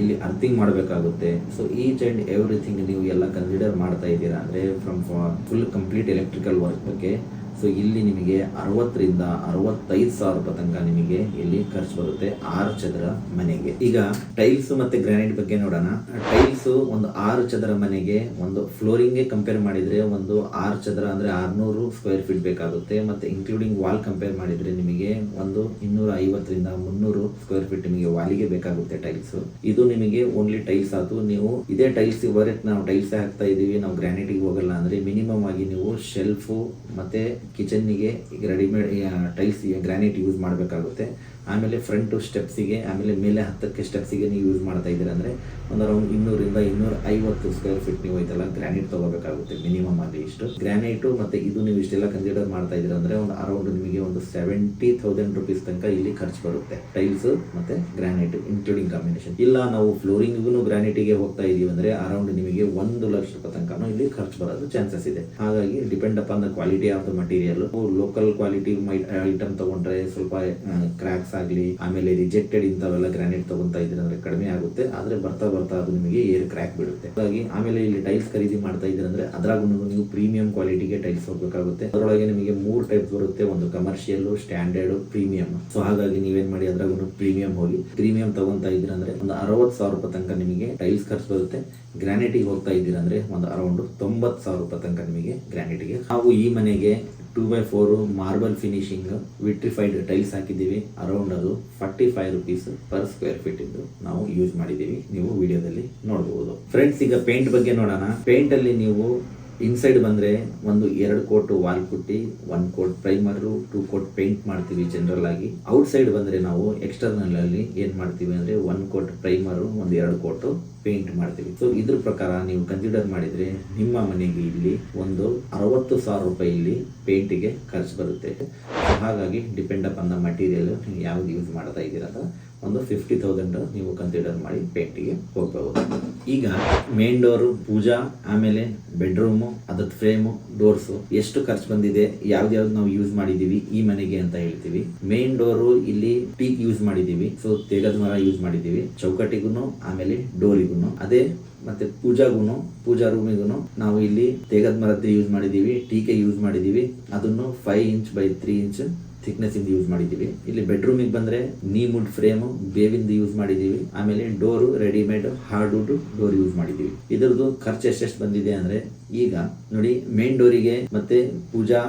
ಇಲ್ಲಿ ಅರ್ಥಿಂಗ್ ಮಾಡಬೇಕಾಗುತ್ತೆ. ಸೊ ಈಚ್ ಆ್ಯಂಡ್ ಎವ್ರಿಥಿಂಗ್ ನೀವು ಎಲ್ಲ ಕನ್ಸಿಡರ್ ಮಾಡ್ತಾ ಇದ್ದೀರಾ ಅಂದರೆ from full complete electrical work ಬಗ್ಗೆ ಸೊ ಇಲ್ಲಿ ನಿಮಗೆ ಅರವತ್ತರಿಂದ ಅರವತ್ತೈದು ಸಾವಿರ ರೂಪಾಯಿ ತನಕ ನಿಮಗೆ ಇಲ್ಲಿ ಖರ್ಚು ಬರುತ್ತೆ ಆರು ಚದರ ಮನೆಗೆ. ಈಗ ಟೈಲ್ಸ್ ಮತ್ತೆ ಗ್ರಾನೈಟ್ ಬಗ್ಗೆ ನೋಡೋಣ. ಟೈಲ್ಸ್ ಒಂದು ಆರು ಚದರ ಮನೆಗೆ ಒಂದು ಫ್ಲೋರಿಂಗ್ಗೆ ಕಂಪೇರ್ ಮಾಡಿದ್ರೆ ಒಂದು ಆರು ಚದರ ಅಂದ್ರೆ ಆರ್ನೂರು ಸ್ಕ್ವೇರ್ ಫೀಟ್ ಬೇಕಾಗುತ್ತೆ. ಮತ್ತೆ ಇನ್ಕ್ಲೂಡಿಂಗ್ ವಾಲ್ ಕಂಪೇರ್ ಮಾಡಿದ್ರೆ ನಿಮಗೆ ಒಂದು ಇನ್ನೂರ ಐವತ್ತರಿಂದ ಮುನ್ನೂರು ಸ್ಕ್ವೇರ್ ಫೀಟ್ ನಿಮಗೆ ವಾಲಿಗೆ ಬೇಕಾಗುತ್ತೆ ಟೈಲ್ಸ್ ಇದು ನಿಮಗೆ ಓನ್ಲಿ ಟೈಲ್ಸ್ ಆಯ್ತು. ನೀವು ಇದೇ ಟೈಲ್ಸ್ ಬರಕ್ಕೆ ನಾವು ಟೈಲ್ಸ್ ಹಾಕ್ತಾ ಇದೀವಿ ನಾವು ಗ್ರಾನೈಟಿಗೆ ಹೋಗಲ್ಲ ಅಂದ್ರೆ ಮಿನಿಮಮ್ ಆಗಿ ನೀವು ಶೆಲ್ಫು ಮತ್ತೆ ಕಿಚನ್ನಿಗೆ ಈಗ ರೆಡಿಮೇಡ್ ಟೈಲ್ಸ್ ಗ್ರಾನೈಟ್ ಯೂಸ್ ಮಾಡಬೇಕಾಗುತ್ತೆ. ಆಮೇಲೆ ಫ್ರಂಟು ಸ್ಟೆಪ್ಸಿಗೆ ಆಮೇಲೆ ಮೇಲೆ ಹತ್ತಕ್ಕೆ ಸ್ಟೆಪ್ಸಿಗೆ ನೀವು ಯೂಸ್ ಮಾಡ್ತಾ ಇದ್ದೀರ ಅಂದರೆ ಒಂದು ಅರೌಂಡ್ ಇನ್ನೂರಿಂದ ಇನ್ನೂರ ಐವತ್ತು ಸ್ಕ್ವೇರ್ ಫೀಟ್ ನೀವು ಐತಲ್ಲ ಗ್ರಾನೈಟ್ ತಗೋಬೇಕಾಗುತ್ತೆ ಮಿನಿಮಮ್ ಅಲ್ಲಿ ಇಷ್ಟು. ಗ್ರಾನೈಟು ಮತ್ತು ಇದು ನೀವು ಇಷ್ಟೆಲ್ಲ ಕನ್ಸಿಡರ್ ಮಾಡ್ತಾ ಇದ್ದೀರ ಅಂದರೆ ಒಂದು ಅರೌಂಡ್ ನಿಮಗೆ ಒಂದು ಸೆವೆಂಟಿ ತೌಸಂಡ್ ರುಪೀಸ್ ತನಕ ಇಲ್ಲಿ ಖರ್ಚು ಬರುತ್ತೆ. ಟೈಲ್ಸ್ ಮತ್ತು ಗ್ರಾನೈಟ್ ಇನ್ಕ್ಲೂಡಿಂಗ್ ಕಾಂಬಿನೇಷನ್ ಇಲ್ಲ, ನಾವು ಫ್ಲೋರಿಂಗ್ಗೂ ಗ್ರಾನೈಟಿಗೆ ಹೋಗ್ತಾ ಇದೀವಿ ಅಂದರೆ ಅರೌಂಡ್ ನಿಮಗೆ ಒಂದು ಲಕ್ಷ ರೂಪಾಯಿ ತನಕ ಇಲ್ಲಿ ಖರ್ಚು ಬರೋದು ಚಾನ್ಸಸ್ ಇದೆ. ಹಾಗಾಗಿ depend upon the quality of the material local quality item ತಗೊಂಡ್ರೆ ಸ್ವಲ್ಪ ಕ್ರ್ಯಾಕ್ಸ್ ಆಗಲಿ, ಆಮೇಲೆ ರಿಜೆಕ್ಟೆಡ್ ಇಂಥವೆಲ್ಲ ಗ್ರಾನೈಟ್ ತಗೊಂತಾ ಇದ್ರೆ ಕಡಿಮೆ ಆಗುತ್ತೆ. ಆದ್ರೆ ಬರ್ತಾ ಬರ್ತಾ ಅದು ನಿಮಗೆ ಏರ್ ಕ್ರ್ಯಾಕ್ ಬಿಡುತ್ತೆ. ಹಾಗಾಗಿ ಆಮೇಲೆ ಇಲ್ಲಿ ಟೈಲ್ಸ್ ಖರೀದಿ ಮಾಡ್ತಾ ಇದ್ರೆ ಅಂದ್ರೆ ಅದ್ರಾಗೂ ನೀವು ಪ್ರೀಮಿಯಂ ಕ್ವಾಲಿಟಿಗೆ ಟೈಲ್ಸ್ ಹೋಗಬೇಕಾಗುತ್ತೆ. ಅದರೊಳಗೆ ನಿಮಗೆ ಮೂರು ಟೈಪ್ ಬರುತ್ತೆ. ಒಂದು ಕಮರ್ಷಿಯಲ್ ಸ್ಟ್ಯಾಂಡರ್ಡ್ ಪ್ರೀಮಿಯಂ ಸೊ ಹಾಗಾಗಿ ನೀವೇನ್ ಮಾಡಿ ಅದ್ರಾಗೂ ಪ್ರೀಮಿಯಂ ಹೋಗಿ ಪ್ರೀಮಿಯಂ ತಗೊಂತಾ ಇದ್ರೆ ಒಂದು ಅರವತ್ತು ಸಾವಿರ ರೂಪಾಯಿ ತನಕ ನಿಮಗೆ ಟೈಲ್ಸ್ ಖರ್ಚು ಬರುತ್ತೆ. ಗ್ರಾನೈಟಿಗೆ ಹೋಗ್ತಾ ಇದ್ದೀರಾ ಅಂದ್ರೆ ಒಂದು ಅರೌಂಡ್ ತೊಂಬತ್ತು ಸಾವಿರ ರೂಪಾಯಿ ತನಕ ನಿಮಗೆ ಗ್ರಾನೈಟಿಗೆ ಹಾಗೂ ಈ ಮನೆಗೆ two by four marble finishing vitrified tiles ಹಾಕಿದ್ದೀವಿ. ಅರೌಂಡ್ ಅದು forty five rupees per square feet ಇದ್ದು ನಾವು ಯೂಸ್ ಮಾಡಿದ್ದೀವಿ. ನೀವು ವಿಡಿಯೋದಲ್ಲಿ ನೋಡಬಹುದು ಫ್ರೆಂಡ್ಸ್ ಈಗ ಪೇಂಟ್ ಬಗ್ಗೆ ನೋಡೋಣ. ಪೇಂಟ್ ಅಲ್ಲಿ ನೀವು ಇನ್ಸೈಡ್ ಬಂದ್ರೆ ಒಂದು ಎರಡು coat wall putty one coat primer two coat paint ಮಾಡ್ತೀವಿ ಜನರಲ್ ಆಗಿ. ಔಟ್ ಸೈಡ್ ಬಂದ್ರೆ ನಾವು ಎಕ್ಸ್ಟರ್ನಲ್ ಅಲ್ಲಿ ಏನ್ ಮಾಡ್ತೀವಿ ಅಂದ್ರೆ ಒನ್ ಕೋಟ್ ಪ್ರೈಮರ್ ಒಂದು ಎರಡು ಕೋಟ್ ಪೇಂಟ್ ಮಾಡ್ತೀವಿ. ಸೊ ಇದ್ರ ಪ್ರಕಾರ ನೀವು ಕನ್ಸಿಡರ್ ಮಾಡಿದ್ರೆ ನಿಮ್ಮ ಮನೆಗೆ ಇಲ್ಲಿ ಒಂದು ಅರವತ್ತು ಸಾವಿರ ರೂಪಾಯಿ ಇಲ್ಲಿ ಪೇಂಟಿಗೆ ಖರ್ಚು ಬರುತ್ತೆ. ಹಾಗಾಗಿ ಡಿಪೆಂಡ್ ಅಪ್ ದ ಮಟೀರಿಯಲ್ ಯಾವ್ದು ಯೂಸ್ ಮಾಡ್ತಾ ಇದ್ದೀರಾ ಒಂದು ಫಿಫ್ಟಿ ತೌಸಂಡ್ ನೀವು ಕನ್ಸಿಡರ್ ಮಾಡಿ ಪೇಂಟಿಗೆ ಹೋಗ್ಬೋದು. ಈಗ ಮೇನ್ ಡೋರು ಪೂಜಾ, ಆಮೇಲೆ ಬೆಡ್ರೂಮು ಅದ್ರ ಫ್ರೇಮು ಡೋರ್ಸು ಎಷ್ಟು ಖರ್ಚು ಬಂದಿದೆ, ಯಾವ್ದ್ಯಾವ್ದು ನಾವು ಯೂಸ್ ಮಾಡಿದೀವಿ, ಈ ಮನೆಗೆ ಅಂತ ಹೇಳ್ತೀವಿ. ಮೇನ್ ಡೋರು ಇಲ್ಲಿ ಟೀಕ್ ಯೂಸ್ ಮಾಡಿದೀವಿ ಸೊ ತೇಗದ ಮರ ಯೂಸ್ ಮಾಡಿದೀವಿ ಚೌಕಟ್ಟಿಗೂ ಆಮೇಲೆ ಡೋರಿಗೂ ಅದೇ ಮತ್ತೆ ಪೂಜಾಗೂ ಪೂಜಾ ರೂಮಿಗೂ ನಾವು ಇಲ್ಲಿ ತೇಗದ ಮರದ್ದು ಯೂಸ್ ಮಾಡಿದೀವಿ ಟೀಕೆ ಯೂಸ್ ಮಾಡಿದೀವಿ. ಅದನ್ನು five inch by three inch thickness ಇಂದ ಯೂಸ್ ಮಾಡಿದೀವಿ ಇಲ್ಲಿ ಬೆಡ್ರೂಮಿಗೆ ಬಂದ್ರೆ ನೀ ವುಡ್ ಫ್ರೇಮ್ ಬೇವಿಂದ ಯೂಸ್ ಮಾಡಿದೀವಿ ಆಮೇಲೆ door readymade hard hardwood door use ಮಾಡಿದೀವಿ ಇದರದು ಖರ್ಚು ಎಷ್ಟೆಷ್ಟು ಬಂದಿದೆ ಅಂದ್ರೆ ಈಗ ನೋಡಿ ಮೇನ್ ಡೋರಿಗೆ ಮತ್ತೆ ಪೂಜಾ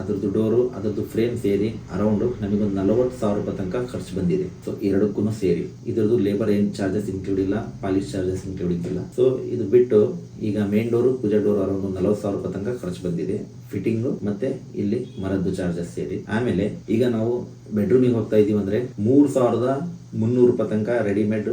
ಅದ್ರದ್ದು ಡೋರು ಅದರದ್ದು ಫ್ರೇಮ್ ಸೇರಿ ಅರೌಂಡ್ ನಮಗೊಂದು ನಲವತ್ತು ಸಾವಿರ ರೂಪಾಯಿ ತನಕ ಖರ್ಚು ಬಂದಿದೆ. ಸೊ ಎರಡಕ್ಕೂ ಸೇರಿ. ಇದರದ್ದು ಲೇಬರ್ ಏನ್ ಚಾರ್ಜಸ್ ಇನ್ಕ್ಲೂಡ್ ಇಲ್ಲ ಪಾಲಿಶ್ ಚಾರ್ಜಸ್ ಇನ್ಕ್ಲೂಡ್ ಇಲ್ಲ. ಸೊ ಇದು ಬಿಟ್ಟು ಈಗ main door pooja door around ನಲವತ್ತು ಸಾವಿರ ರೂಪಾಯಿ ತನಕ ಖರ್ಚು ಬಂದಿದೆ. ಫಿಟ್ಟಿಂಗು ಮತ್ತೆ ಇಲ್ಲಿ ಮರದ್ದು ಚಾರ್ಜಸ್ ಸೇರಿ. ಆಮೇಲೆ ಈಗ ನಾವು ಬೆಡ್ರೂಮಿಗೆ ಹೋಗ್ತಾ ಇದೀವಿ ಅಂದ್ರೆ ಮೂರ್ ಸಾವಿರದ ಮುನ್ನೂರು ರೂಪಾಯಿ ತನಕ ರೆಡಿಮೇಡ್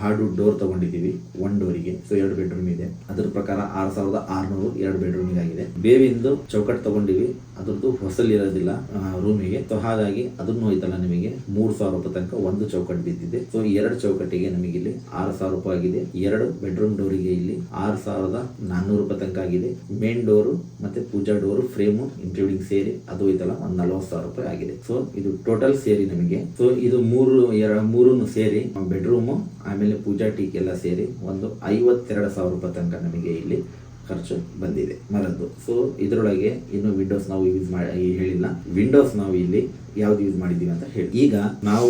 ಹಾರ್ಡ್ ಡೋರ್ ತಗೊಂಡಿದ್ದೀವಿ ಒನ್ ಡೋರಿಗೆ ಸೊ ಎರಡು ಬೆಡ್ರೂಮ್ ಇದೆ. ಅದ್ರ ಪ್ರಕಾರ ಆರು ಸಾವಿರದ ಆರ್ನೂರು ಎರಡು ಆಗಿದೆ ಬೇವಿಂದು ಚೌಕಟ್ ತಗೊಂಡಿವಿ ಅದ್ರದ್ದು ಹೊಸಲ್ ಇರೋದಿಲ್ಲ ರೂಮಿಗೆ. ಸೊ ಹಾಗಾಗಿ ಅದನ್ನು ಹೋಯ್ತಲ್ಲ ನಿಮಗೆ, ಮೂರು ಸಾವಿರ ರೂಪಾಯಿ ತನಕ ಒಂದು ಚೌಕಟ್ಟು ಬಿದ್ದಿದೆ. ಸೊ ಎರಡು ಚೌಕಟ್ಟಿಗೆ ನಮಗೆ ಇಲ್ಲಿ ಆರು ಸಾವಿರ ರೂಪಾಯಿ ಆಗಿದೆ. ಎರಡು ಬೆಡ್ರೂಮ್ ಡೋರಿಗೆ ಇಲ್ಲಿ ಆರು ಸಾವಿರದ ನಾನ್ನೂರು ರೂಪಾಯಿ ತನಕ ಆಗಿದೆ. ಮೇನ್ ಡೋರು ಮತ್ತೆ ಪೂಜಾ ಡೋರು ಫ್ರೇಮು ಇನ್ಕ್ಲೂಡಿಂಗ್ ಸೇರಿ ಅದು ಹೋಯ್ತಲ್ಲ ಒಂದು ನಲವತ್ತು ಸಾವಿರ ರೂಪಾಯಿ ಆಗಿದೆ. ಸೊ ಇದು ಟೋಟಲ್ ಸೇರಿ ನಮಗೆ. ಸೊ ಇದು ಮೂರು, ಎರಡು, ಮೂರನ್ನು ಸೇರಿ ಬೆಡ್ರೂಮು ಆಮೇಲೆ ಪೂಜಾ ಟೀಕ್ ಎಲ್ಲ ಸೇರಿ ಒಂದು ಐವತ್ತೆರಡು ಸಾವಿರ ರೂಪಾಯಿ ತನಕ ನಮಗೆ ಇಲ್ಲಿ ಖರ್ಚು ಬಂದಿದೆ ಮರದ್ದು. ಸೊ ಇದರೊಳಗೆ ಇನ್ನು ವಿಂಡೋಸ್ ನಾವು ಯೂಸ್ ಮಾಡಿ ಹೇಳಿಲ್ಲ. ವಿಂಡೋಸ್ ನಾವು ಇಲ್ಲಿ ಯಾವ್ದು ಯೂಸ್ ಮಾಡಿದೀವಿ ಅಂತ ಹೇಳಿ. ಈಗ ನಾವು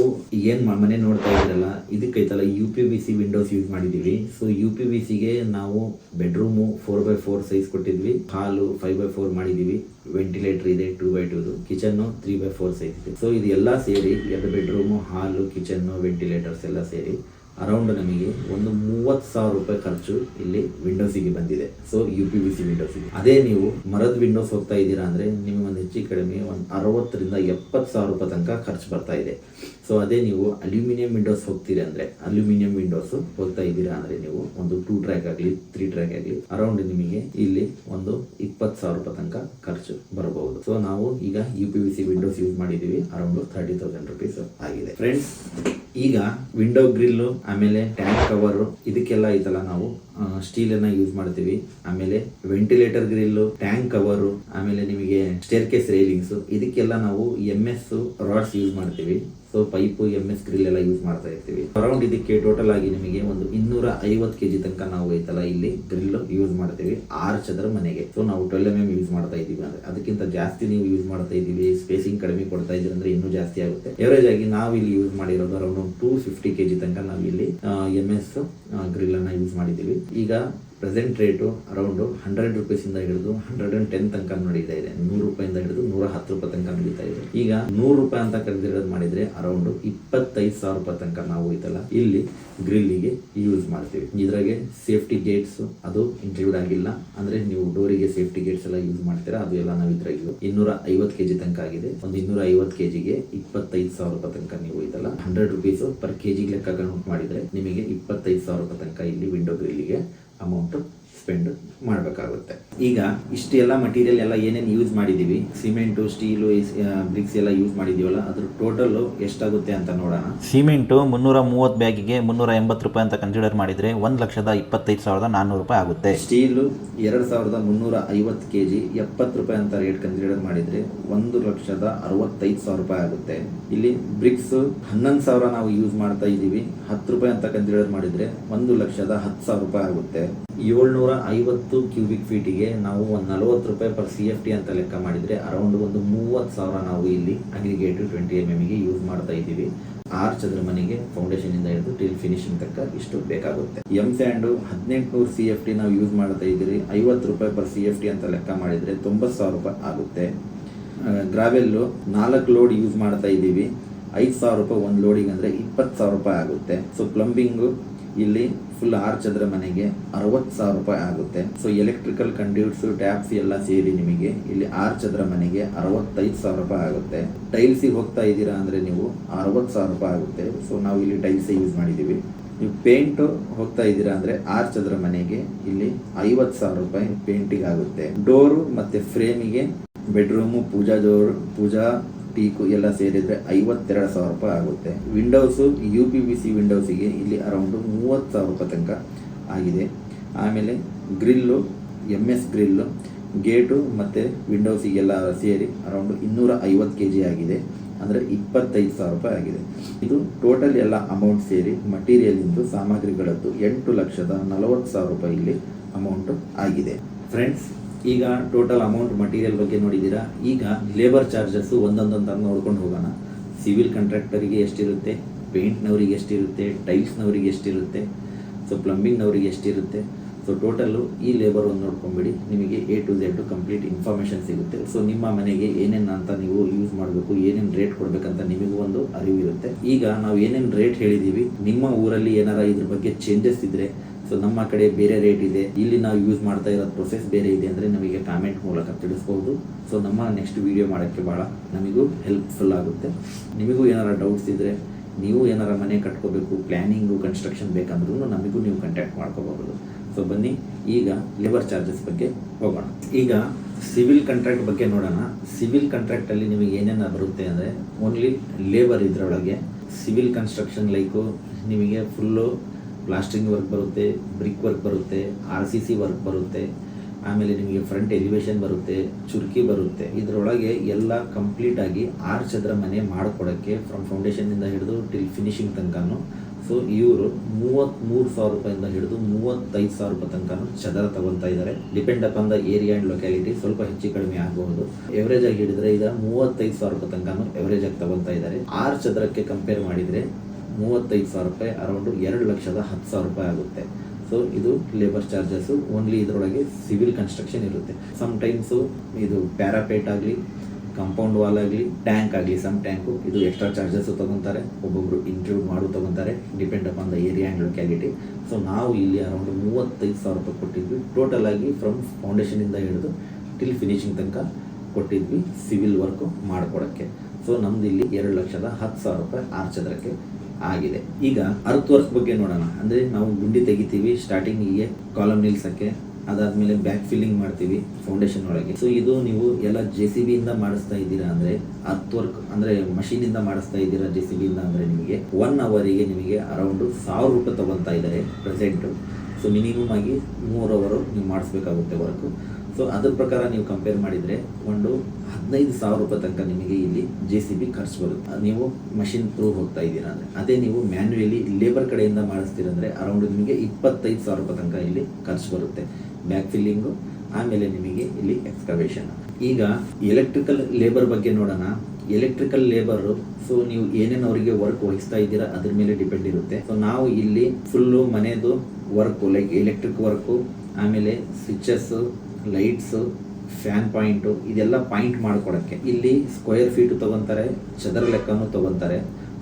ಏನ್ ಮನೆ ನೋಡ್ತಾ ಇದ್ರಲ್ಲ, ಇದಕ್ಕೈತಲ್ಲ U P B C windows use ಮಾಡಿದೀವಿ ಸೊ ಯು ಪಿ ಬಿ ಸಿಗೆ ನಾವು bedroom four by four size ಕೊಟ್ಟಿದ್ವಿ. ಹಾಲು ಫೈವ್ ಬೈ ಫೋರ್ ಮಾಡಿದೀವಿ ವೆಂಟಿಲೇಟರ್ ಇದೆ two by ಟೂದು kitchen three by four size ಇದೆ. ಸೊ ಇದೆಲ್ಲ ಸೇರಿ, ಎರಡು ಬೆಡ್ರೂಮು ಹಾಲು ಕಿಚನ್ ವೆಂಟಿಲೇಟರ್ಸ್ ಎಲ್ಲ ಸೇರಿ ಅರೌಂಡ್ ನಮಗೆ ಒಂದು ಮೂವತ್ತು ಸಾವಿರ ರೂಪಾಯಿ ಖರ್ಚು ಇಲ್ಲಿ ವಿಂಡೋಸಿಗೆ ಬಂದಿದೆ. So U P V C ವಿಂಡೋಸಿಗೆ ಅದೇ ನೀವು ಮರದ ವಿಂಡೋಸ್ ಹೋಗ್ತಾ ಇದ್ದೀರಾ ಅಂದರೆ ನಿಮಗೆ ಒಂದು ಹೆಚ್ಚು ಕಡಿಮೆ ಒಂದು ಅರವತ್ತರಿಂದ ಎಪ್ಪತ್ತು ಸಾವಿರ ರೂಪಾಯಿ ತನಕ ಖರ್ಚು ಬರ್ತಾ ಇದೆ. ಸೊ ಅದೇ ನೀವು ಅಲ್ಯೂಮಿನಿಯಂ ವಿಂಡೋಸ್ ಹೋಗ್ತೀರಿ ಅಂದರೆ ಅಲ್ಯೂಮಿನಿಯಂ ವಿಂಡೋಸ್ ಹೋಗ್ತಾ ಇದ್ದೀರಾ ಅಂದರೆ ನೀವು ಒಂದು ಟೂ ಟ್ರ್ಯಾಕ್ ಆಗಲಿ ತ್ರೀ ಟ್ರ್ಯಾಕ್ ಆಗಲಿ ಅರೌಂಡ್ ನಿಮಗೆ ಇಲ್ಲಿ ಒಂದು ಇಪ್ಪತ್ತು ಸಾವಿರ ರೂಪಾಯಿ ತನಕ ಖರ್ಚು ಬರಬಹುದು. ಸೊ ನಾವು ಈಗ U P V C windows use ಮಾಡಿದ್ದೀವಿ. ಅರೌಂಡ್ ಥರ್ಟಿ ತೌಸಂಡ್ ರುಪೀಸ್ ಆಗಿದೆ. ಫ್ರೆಂಡ್ಸ್ ಈಗ ವಿಂಡೋ ಗ್ರಿಲ್ಲು ಆಮೇಲೆ ಟ್ಯಾಂಕ್ ಕವರು ಇದಕ್ಕೆಲ್ಲ ಇದೆಲ್ಲ ನಾವು ಸ್ಟೀಲ್ ಅನ್ನ ಯೂಸ್ ಮಾಡ್ತೀವಿ. ಆಮೇಲೆ ವೆಂಟಿಲೇಟರ್ ಗ್ರಿಲ್ಲು ಟ್ಯಾಂಕ್ ಕವರು ಆಮೇಲೆ ನಿಮಗೆ ಸ್ಟೇರ್ ಕೇಸ್ ರೈಲಿಂಗ್ಸ್ ಇದಕ್ಕೆಲ್ಲ ನಾವು ಎಂ ಎಸ್ ರಾಡ್ಸ್ ಯೂಸ್ ಮಾಡ್ತೀವಿ. So pipe M S grill ಎಲ್ಲ ಯೂಸ್ ಮಾಡ್ತಾ ಇರ್ತೀವಿ. ಅರೌಂಡ್ ಇದಕ್ಕೆ ಟೋಟಲ್ ಆಗಿ ನಿಮಗೆ ಒಂದು ಇನ್ನೂರ ಐವತ್ತು ಕೆಜಿ ತನಕ ನಾವು ಐತಲ್ಲ, ಇಲ್ಲಿ ಗ್ರಿಲ್ ಯೂಸ್ ಮಾಡ್ತೀವಿ ಆರು ಚದರ ಮನೆಗೆ. ಸೊ ನಾವು ಟ್ವೆಲ್ ಎಂ ಎಂ ಯೂಸ್ ಮಾಡ್ತಾ ಇದೀವಿ ಅಂದ್ರೆ, ಅದಕ್ಕಿಂತ ಜಾಸ್ತಿ ನೀವು ಯೂಸ್ ಮಾಡ್ತಾ ಇದೀವಿ ಸ್ಪೇಸಿಂಗ್ ಕಡಿಮೆ ಕೊಡ್ತಾ ಇದ್ರೆ ಅಂದ್ರೆ ಇನ್ನೂ ಜಾಸ್ತಿ ಆಗುತ್ತೆ. ಎವರೇಜ್ ಆಗಿ ನಾವು ಇಲ್ಲಿ ಯೂಸ್ ಮಾಡಿರೋದು ಅರೌಂಡ್ ಟೂ ಫಿಫ್ಟಿ ಕೆಜಿ ತನಕ ನಾವು ಇಲ್ಲಿ ಎಂ ಎಸ್ ಗ್ರಿಲ್ ಅನ್ನ ಯೂಸ್ ಮಾಡಿದೀವಿ ಈಗ ಪ್ರೆಸೆಂಟ್ ರೇಟು ಅರೌಂಡು ಹಂಡ್ರೆಡ್ ರುಪೀಸಿಂದ ಹಿಡಿದು ಹಂಡ್ರೆಡ್ ಅಂಡ್ ಟೆನ್ ತನಕ ನಡೀತಾ ಇದೆ ನೂರು ರೂಪಾಯಿಂದ ಹಿಡಿದು ನೂರ ಹತ್ತು ರೂಪಾಯಿ ತನಕ ನಡೀತಾ ಇದೆ. ಈಗ ನೂರು ರೂಪಾಯಿ ಅಂತ ಕರೆದಿರೋದು ಮಾಡಿದ್ರೆ ಅರೌಂಡ್ ಇಪ್ಪತ್ತೈದು ಸಾವಿರ ರೂಪಾಯಿ ತನಕ ನಾವು ಇದೆಲ್ಲ ಇಲ್ಲಿ ಗ್ರಿಲ್ಲಿಗೆ ಯೂಸ್ ಮಾಡ್ತೀವಿ. ಇದ್ರಾಗೆ ಸೇಫ್ಟಿ ಗೇಟ್ಸ್ ಅದು ಇನ್ಕ್ಲೂಡ್ ಆಗಿಲ್ಲ. ಅಂದ್ರೆ ನೀವು ಡೋರಿಗೆ ಸೇಫ್ಟಿ ಗೇಟ್ಸ್ ಎಲ್ಲ ಯೂಸ್ ಮಾಡ್ತೀರಾ, ಅದು ಎಲ್ಲ ನಾವು ಇದ್ರಾಗ ಇನ್ನೂರ ಐವತ್ತು ಕೆಜಿ ತನಕ ಆಗಿದೆ. ಒಂದು ಇನ್ನೂರ ಐವತ್ತು ಕೆಜಿಗೆ ಇಪ್ಪತ್ತೈದು ಸಾವಿರ ರೂಪಾಯಿ ತನಕ ನೀವು ಇದೆಲ್ಲ ಹಂಡ್ರೆಡ್ ರುಪೀಸ್ ಪರ್ ಕೆಜಿ ಲೆಕ್ಕ ಕನ್ವರ್ಟ್ ಮಾಡಿದ್ರೆ ನಿಮಗೆ ಇಪ್ಪತ್ತೈದು ಸಾವಿರ ರೂಪಾಯಿ ತನಕ ಇಲ್ಲಿ ವಿಂಡೋ ಗ್ರಿಲ್ಲಿಗೆ ಅಮೌಂಟ್ ಸ್ಪೆಂಡ್ ಮಾಡಬೇಕಾಗುತ್ತೆ. ಈಗ ಇಷ್ಟೆಲ್ಲ ಮಟೀರಿಯಲ್ ಎಲ್ಲ ಏನೇನು ಯೂಸ್ ಮಾಡಿದ್ದೀವಿ? ಸಿಮೆಂಟು ಸ್ಟೀಲು ಬ್ರಿಕ್ಸ್ ಎಲ್ಲ ಯೂಸ್ ಮಾಡಿದ್ದೀವಲ್ಲ ಅದ್ರ ಟೋಟಲ್ ಎಷ್ಟಾಗುತ್ತೆ ಅಂತ ನೋಡೋಣ. ಸಿಮೆಂಟು ಮುನ್ನೂರ ಮೂವತ್ತು ಬ್ಯಾಗಿಗೆ ಮುನ್ನೂರ ಎಂಬತ್ತು ರೂಪಾಯಿ ಅಂತ ಕನ್ಸಿಡರ್ ಮಾಡಿದರೆ ಒಂದು ಲಕ್ಷದ ಇಪ್ಪತ್ತೈದು ಸಾವಿರದ ನಾನ್ನೂರು ರೂಪಾಯಿ ಆಗುತ್ತೆ. ಸ್ಟೀಲು ಎರಡು ಸಾವಿರದ ಮುನ್ನೂರ ಐವತ್ತು ಕೆ ಜಿ ಎಪ್ಪತ್ತು ರೂಪಾಯಿ ಅಂತ ರೇಟ್ ಕನ್ಸಿಡರ್ ಮಾಡಿದರೆ ಒಂದು ಲಕ್ಷದ ಅರವತ್ತೈದು ಸಾವಿರ ರೂಪಾಯಿ ಆಗುತ್ತೆ. ಇಲ್ಲಿ ಬ್ರಿಕ್ಸ್ ಹನ್ನೊಂದು ಸಾವಿರ ನಾವು ಯೂಸ್ ಮಾಡ್ತಾ ಇದ್ದೀವಿ. ಹತ್ತು ರೂಪಾಯಿ ಅಂತ ಕನ್ಸಿಡರ್ ಮಾಡಿದರೆ ಒಂದು ಲಕ್ಷದ ಹತ್ತು ಸಾವಿರ ರೂಪಾಯಿ ಆಗುತ್ತೆ. ಏಳ್ನೂರ ಐವತ್ತು ಕ್ಯೂಬಿಕ್ ಫೀಟಿಗೆ ನಾವು ಒಂದು ನಲವತ್ತು ರೂಪಾಯಿ ಪರ್ ಸಿ ಎಫ್ ಟಿ ಅಂತ ಲೆಕ್ಕ ಮಾಡಿದರೆ ಅರೌಂಡ್ ಒಂದು ಮೂವತ್ತು ಸಾವಿರ ನಾವು ಇಲ್ಲಿ ಅಗ್ರಿಗೇಟ್ ಟ್ವೆಂಟಿ ಎಂ ಎಮ್ಗೆ ಯೂಸ್ ಮಾಡ್ತಾ ಇದ್ದೀವಿ. ಆರ್ ಚದರ ಮನೆಗೆ ಫೌಂಡೇಶನ್ ಇಂದ ಹಿಡಿದು ಟಿಲ್ ಫಿನಿಶಿಂಗ್ ತಕ್ಕ ಇಷ್ಟು ಬೇಕಾಗುತ್ತೆ. ಎಂ ಸ್ಯಾಂಡು ಹದಿನೆಂಟುನೂರು ಸಿ ಎಫ್ ಟಿ ನಾವು ಯೂಸ್ ಮಾಡ್ತಾ ಇದ್ದೀರಿ. ಐವತ್ತು ರೂಪಾಯಿ ಪರ್ ಸಿ ಎಫ್ ಟಿ ಅಂತ ಲೆಕ್ಕ ಮಾಡಿದರೆ ತೊಂಬತ್ತು ಸಾವಿರ ರೂಪಾಯಿ ಆಗುತ್ತೆ. ಗ್ರಾವೆಲ್ಲು ನಾಲ್ಕು ಲೋಡ್ ಯೂಸ್ ಮಾಡ್ತಾ ಇದ್ದೀವಿ. ಐದು ಸಾವಿರ ರೂಪಾಯಿ ಒಂದು ಲೋಡಿಗೆ ಅಂದರೆ ಇಪ್ಪತ್ತು ಸಾವಿರ ರೂಪಾಯಿ ಆಗುತ್ತೆ. ಸೊ ಪ್ಲಂಬಿಂಗು ಇಲ್ಲಿ ಫುಲ್ ಆರ್ ಚದರ ಮನೆಗೆ ಅರವತ್ತು ಸಾವಿರ ರೂಪಾಯಿ ಆಗುತ್ತೆ. ಸೊ ಎಲೆಕ್ಟ್ರಿಕಲ್ ಕಂಡ್ಯೂಟ್ಸ್ ಟ್ಯಾಪ್ಸ್ ಎಲ್ಲ ಸೇರಿ ನಿಮಗೆ ಇಲ್ಲಿ ಆರ್ ಚದರ ಮನೆಗೆ ಅರವತ್ತೈದು ಸಾವಿರ ರೂಪಾಯಿ ಆಗುತ್ತೆ. ಟೈಲ್ಸಿಗೆ ಹೋಗ್ತಾ ಇದ್ದೀರಾ ಅಂದರೆ ನೀವು ಅರವತ್ತು ಸಾವಿರ ರೂಪಾಯಿ ಆಗುತ್ತೆ. ಸೊ ನಾವು ಇಲ್ಲಿ ಟೈಲ್ಸೇ ಯೂಸ್ ಮಾಡಿದ್ದೀವಿ. ನೀವು ಪೇಂಟ್ ಹೋಗ್ತಾ ಇದ್ದೀರಾ ಅಂದ್ರೆ ಆರ್ ಚದರ ಮನೆಗೆ ಇಲ್ಲಿ ಐವತ್ತು ಸಾವಿರ ರೂಪಾಯಿ ಪೇಂಟಿಗೆ ಆಗುತ್ತೆ. ಡೋರು ಮತ್ತೆ ಫ್ರೇಮಿಗೆ bedroom puja door puja teak ಎಲ್ಲ ಸೇರಿದರೆ ಐವತ್ತೆರಡು ಸಾವಿರ ರೂಪಾಯಿ ಆಗುತ್ತೆ. Windows U P B C ವಿಂಡೋಸಿಗೆ ಇಲ್ಲಿ ಅರೌಂಡು ಮೂವತ್ತು ಸಾವಿರ ರೂಪಾಯಿ ತನಕ ಆಗಿದೆ. ಆಮೇಲೆ grill M S grill gate ಮತ್ತು ವಿಂಡೋಸಿಗೆಲ್ಲ ಸೇರಿ ಅರೌಂಡು ಇನ್ನೂರ ಐವತ್ತು ಕೆ ಜಿ ಆಗಿದೆ. ಅಂದರೆ ಇಪ್ಪತ್ತೈದು ಸಾವಿರ ರೂಪಾಯಿ ಆಗಿದೆ. ಇದು ಟೋಟಲ್ ಎಲ್ಲ ಅಮೌಂಟ್ ಸೇರಿ ಮಟೀರಿಯಲಿಂದು ಸಾಮಗ್ರಿಗಳದ್ದು ಎಂಟು ಲಕ್ಷದ ನಲವತ್ತು ಸಾವಿರ ರೂಪಾಯಿ ಇಲ್ಲಿ ಅಮೌಂಟು ಆಗಿದೆ. ಫ್ರೆಂಡ್ಸ್ ಈಗ ಟೋಟಲ್ ಅಮೌಂಟ್ ಮಟೀರಿಯಲ್ ಬಗ್ಗೆ ನೋಡಿದ್ದೀರಾ? ಈಗ ಲೇಬರ್ ಚಾರ್ಜಸ್ಸು ಒಂದೊಂದೊಂದು ನೋಡ್ಕೊಂಡು ಹೋಗೋಣ. ಸಿವಿಲ್ ಕಾಂಟ್ರಾಕ್ಟರಿಗೆ ಎಷ್ಟಿರುತ್ತೆ? ಪೇಂಟ್ನವರಿಗೆ ಎಷ್ಟಿರುತ್ತೆ? ಟೈಲ್ಸ್ನವರಿಗೆ ಎಷ್ಟಿರುತ್ತೆ? ಸೊ ಪ್ಲಂಬಿಂಗ್ನವರಿಗೆ ಎಷ್ಟಿರುತ್ತೆ? ಸೊ ಟೋಟಲ್ಲು ಈ ಲೇಬರ್ ಒಂದು ನೋಡ್ಕೊಂಬಿಡಿ. ನಿಮಗೆ A to Z complete information ಸಿಗುತ್ತೆ. ಸೊ ನಿಮ್ಮ ಮನೆಗೆ ಏನೇನು ಅಂತ ನೀವು ಯೂಸ್ ಮಾಡಬೇಕು, ಏನೇನು ರೇಟ್ ಕೊಡಬೇಕಂತ ನಿಮಗೂ ಒಂದು ಅರಿವು ಇರುತ್ತೆ ಈಗ ನಾವು ಏನೇನು ರೇಟ್ ಹೇಳಿದ್ದೀವಿ ನಿಮ್ಮ ಊರಲ್ಲಿ ಏನಾರ ಇದ್ರ ಬಗ್ಗೆ ಚೇಂಜಸ್ ಇದ್ದರೆ ಸೊ ನಮ್ಮ ಕಡೆ ಬೇರೆ ರೇಟ್ ಇದೆ. ಇಲ್ಲಿ ನಾವು ಯೂಸ್ ಮಾಡ್ತಾ ಇರೋ ಪ್ರೊಸೆಸ್ ಬೇರೆ ಇದೆ ಅಂದರೆ ನಮಗೆ ಕಾಮೆಂಟ್ ಮೂಲಕ ತಿಳಿಸ್ಬೋದು. ಸೊ ನಮ್ಮ ನೆಕ್ಸ್ಟ್ ವಿಡಿಯೋ ಮಾಡೋಕ್ಕೆ ಭಾಳ ನಮಗೂ ಹೆಲ್ಪ್ಫುಲ್ ಆಗುತ್ತೆ. ನಿಮಗೂ ಏನಾರ ಡೌಟ್ಸ್ ಇದ್ದರೆ ನೀವು ಏನಾರ ಮನೆ ಕಟ್ಕೋಬೇಕು ಪ್ಲ್ಯಾನಿಂಗು ಕನ್ಸ್ಟ್ರಕ್ಷನ್ ಬೇಕಂದ್ರೂ ನಮಗೂ ನೀವು ಕಾಂಟ್ಯಾಕ್ಟ್ ಮಾಡ್ಕೋಬಹುದು. ಸೊ ಬನ್ನಿ, ಈಗ ಲೇಬರ್ ಚಾರ್ಜಸ್ ಬಗ್ಗೆ ಹೋಗೋಣ. ಈಗ ಸಿವಿಲ್ ಕಾಂಟ್ರಾಕ್ಟ್ ಬಗ್ಗೆ ನೋಡೋಣ. ಸಿವಿಲ್ ಕಾಂಟ್ರಾಕ್ಟಲ್ಲಿ ನಿಮಗೆ ಏನೇನು ಬರುತ್ತೆ ಅಂದರೆ ಓನ್ಲಿ ಲೇಬರ್ ಇದರೊಳಗೆ ಸಿವಿಲ್ ಕನ್ಸ್ಟ್ರಕ್ಷನ್ ಲೈಕು ನಿಮಗೆ ಫುಲ್ಲು ಪ್ಲಾಸ್ಟ್ರಿಂಗ್ ವರ್ಕ್ ಬರುತ್ತೆ ಬ್ರಿಕ್ ವರ್ಕ್ ಬರುತ್ತೆ ಆರ್ ಸಿ ಸಿ ವರ್ಕ್ ಬರುತ್ತೆ, ಆಮೇಲೆ ನಿಮಗೆ ಫ್ರಂಟ್ ಎಲಿವೇಶನ್ ಬರುತ್ತೆ, ಚುರ್ಕಿ ಬರುತ್ತೆ. ಇದರೊಳಗೆ ಎಲ್ಲ ಕಂಪ್ಲೀಟಾಗಿ ಆರು ಚದರ ಮನೆ ಮಾಡಿಕೊಡೋಕ್ಕೆ ಫ್ರಮ್ ಫೌಂಡೇಶನ್ನಿಂದ ಹಿಡಿದು ಟಿಲ್ ಫಿನಿಶಿಂಗ್ ತನಕನೂ. ಸೊ ಇವರು ಮೂವತ್ತ್ಮೂರು ಸಾವಿರ ರೂಪಾಯಿಂದ ಹಿಡಿದು ಮೂವತ್ತೈದು ಸಾವಿರ ರೂಪಾಯಿ ತನಕ ಚದರ ತಗೊತಾ ಇದ್ದಾರೆ depend upon the area and locality ಸ್ವಲ್ಪ ಹೆಚ್ಚು ಕಡಿಮೆ ಆಗಬಹುದು. ಎವರೇಜ್ ಆಗಿ ಹಿಡಿದ್ರೆ ಈಗ ಮೂವತ್ತೈದು ಸಾವಿರ ರೂಪಾಯಿ ತನಕ ಎವರೇಜ್ ಆಗಿ ತಗೊತಾ ಇದ್ದಾರೆ ಆರು ಚದರಕ್ಕೆ ಕಂಪೇರ್ ಮಾಡಿದರೆ ಮೂವತ್ತೈದು ಸಾವಿರ ರೂಪಾಯಿ ಅರೌಂಡ್ ಎರಡು ಲಕ್ಷದ ಹತ್ತು ಸಾವಿರ ರೂಪಾಯಿ ಆಗುತ್ತೆ. ಸೊ ಇದು ಲೇಬರ್ ಚಾರ್ಜಸ್ಸು ಓನ್ಲಿ ಇದರೊಳಗೆ ಸಿವಿಲ್ ಕನ್ಸ್ಟ್ರಕ್ಷನ್ ಇರುತ್ತೆ. ಸಮ್ ಟೈಮ್ಸು ಇದು ಪ್ಯಾರಾಪೇಟ್ ಆಗಲಿ ಕಾಂಪೌಂಡ್ ವಾಲ್ ಆಗಲಿ ಟ್ಯಾಂಕ್ ಆಗಲಿ ಸಮ್ ಟ್ಯಾಂಕು ಇದು ಎಕ್ಸ್ಟ್ರಾ ಚಾರ್ಜಸ್ ತಗೊತಾರೆ. ಒಬ್ಬೊಬ್ರು ಇಂಕ್ಲೂಡ್ ಮಾಡು ತಗೊತಾರೆ depend upon the area and locality so ನಾವು ಇಲ್ಲಿ ಅರೌಂಡ್ ಮೂವತ್ತೈದು ಸಾವಿರ ರೂಪಾಯಿ ಕೊಟ್ಟಿದ್ವಿ. ಟೋಟಲ್ ಆಗಿ ಫ್ರಮ್ ಫೌಂಡೇಶನಿಂದ ಹಿಡಿದು ಟಿಲ್ ಫಿನಿಶಿಂಗ್ ತನಕ ಕೊಟ್ಟಿದ್ವಿ ಸಿವಿಲ್ ವರ್ಕು ಮಾಡ್ಕೊಡೋಕ್ಕೆ ಸೊ ನಮ್ದು ಇಲ್ಲಿ ಎರಡು ಲಕ್ಷದ ಹತ್ತು ಸಾವಿರ ರೂಪಾಯಿ ಆರು ಚದರಕ್ಕೆ ಆಗಿದೆ. ಈಗ ಅರ್ತ್ ವರ್ಕ್ ಬಗ್ಗೆ ನೋಡೋಣ. ಅಂದರೆ ನಾವು ಗುಂಡಿ ತೆಗಿತೀವಿ ಸ್ಟಾರ್ಟಿಂಗಿಗೆ ಕಾಲಮ್ ನಿಲ್ಸಕ್ಕೆ, ಅದಾದ್ಮೇಲೆ ಬ್ಯಾಕ್ ಫಿಲ್ಲಿಂಗ್ ಮಾಡ್ತೀವಿ ಫೌಂಡೇಶನ್ ಒಳಗೆ. ಸೊ ಇದು ನೀವು ಎಲ್ಲ ಜೆ ಸಿ ಬಿಯಿಂದ ಮಾಡಿಸ್ತಾ ಇದ್ದೀರಾ ಅಂದರೆ ಅರ್ತ್ ವರ್ಕ್ ಅಂದ್ರೆ ಅಂದರೆ ಇಂದ ಮಾಡಿಸ್ತಾ ಇದ್ದೀರಾ ಜೆ ಸಿ ಬಿಯಿಂದ ಅಂದರೆ ನಿಮಗೆ ಒನ್ ಅವರಿಗೆ ನಿಮಗೆ ಅರೌಂಡ್ ಸಾವಿರ ರೂಪಾಯಿ ತಗೊಂತ ಇದ್ದಾರೆ ಪ್ರೆಸೆಂಟು ಸೊ ಮಿನಿಮಮ್ ಆಗಿ ಮೂರು ಅವರು ನೀವು ಮಾಡಿಸ್ಬೇಕಾಗುತ್ತೆ ವರ್ಕು ಸೊ ಅದ್ರ ಪ್ರಕಾರ ನೀವು ಕಂಪೇರ್ ಮಾಡಿದರೆ ಒಂದು ಹದಿನೈದು ಸಾವಿರ ರೂಪಾಯಿ ತನಕ ನಿಮಗೆ ಇಲ್ಲಿ ಜೆ ಸಿ ಬಿ ಖರ್ಚು ಬರುತ್ತೆ. ನೀವು ಮಷಿನ್ ಥ್ರೂ ಹೋಗ್ತಾ ಇದ್ದೀರಾ ಅಂದರೆ. ಅದೇ ನೀವು ಮ್ಯಾನ್ಯುಯಲಿ ಲೇಬರ್ ಕಡೆಯಿಂದ ಮಾಡಿಸ್ತೀರಂದ್ರೆ ಅರೌಂಡ್ ನಿಮಗೆ ಇಪ್ಪತ್ತೈದು ಸಾವಿರ ರೂಪಾಯಿ ತನಕ ಇಲ್ಲಿ ಖರ್ಚು ಬರುತ್ತೆ. ಬ್ಯಾಕ್ ಫಿಲ್ಲಿಂಗು ಆಮೇಲೆ ನಿಮಗೆ ಇಲ್ಲಿ ಎಕ್ಸ್ಕವೇಷನ್ ಈಗ ಎಲೆಕ್ಟ್ರಿಕಲ್ ಲೇಬರ್ ಬಗ್ಗೆ ನೋಡೋಣ. ಎಲೆಕ್ಟ್ರಿಕಲ್ ಲೇಬರ್ ಸೊ ನೀವು ಏನೇನು ಅವರಿಗೆ ವರ್ಕ್ ವಹಿಸ್ತಾ ಇದ್ದೀರಾ ಅದ್ರ ಮೇಲೆ ಡಿಪೆಂಡ್ ಇರುತ್ತೆ. ಸೊ ನಾವು ಇಲ್ಲಿ ಫುಲ್ಲು ಮನೆಯದು ವರ್ಕು ಲೈಕ್ ಎಲೆಕ್ಟ್ರಿಕ್ ವರ್ಕು ಆಮೇಲೆ ಸ್ವಿಚಸ್ಸು ಲೈಟ್ಸು, ಫ್ಯಾನ್ ಪಾಯಿಂಟು, ಇದೆಲ್ಲ ಪಾಯಿಂಟ್ ಮಾಡ್ಕೊಡಕ್ಕೆ. ಇಲ್ಲಿ ಸ್ಕ್ವೇರ್ ಫೀಟು ತಗೊಂತಾರೆ, ಚದರ ಲೆಕ್ಕನೂ ತಗೊಂತಾರೆ.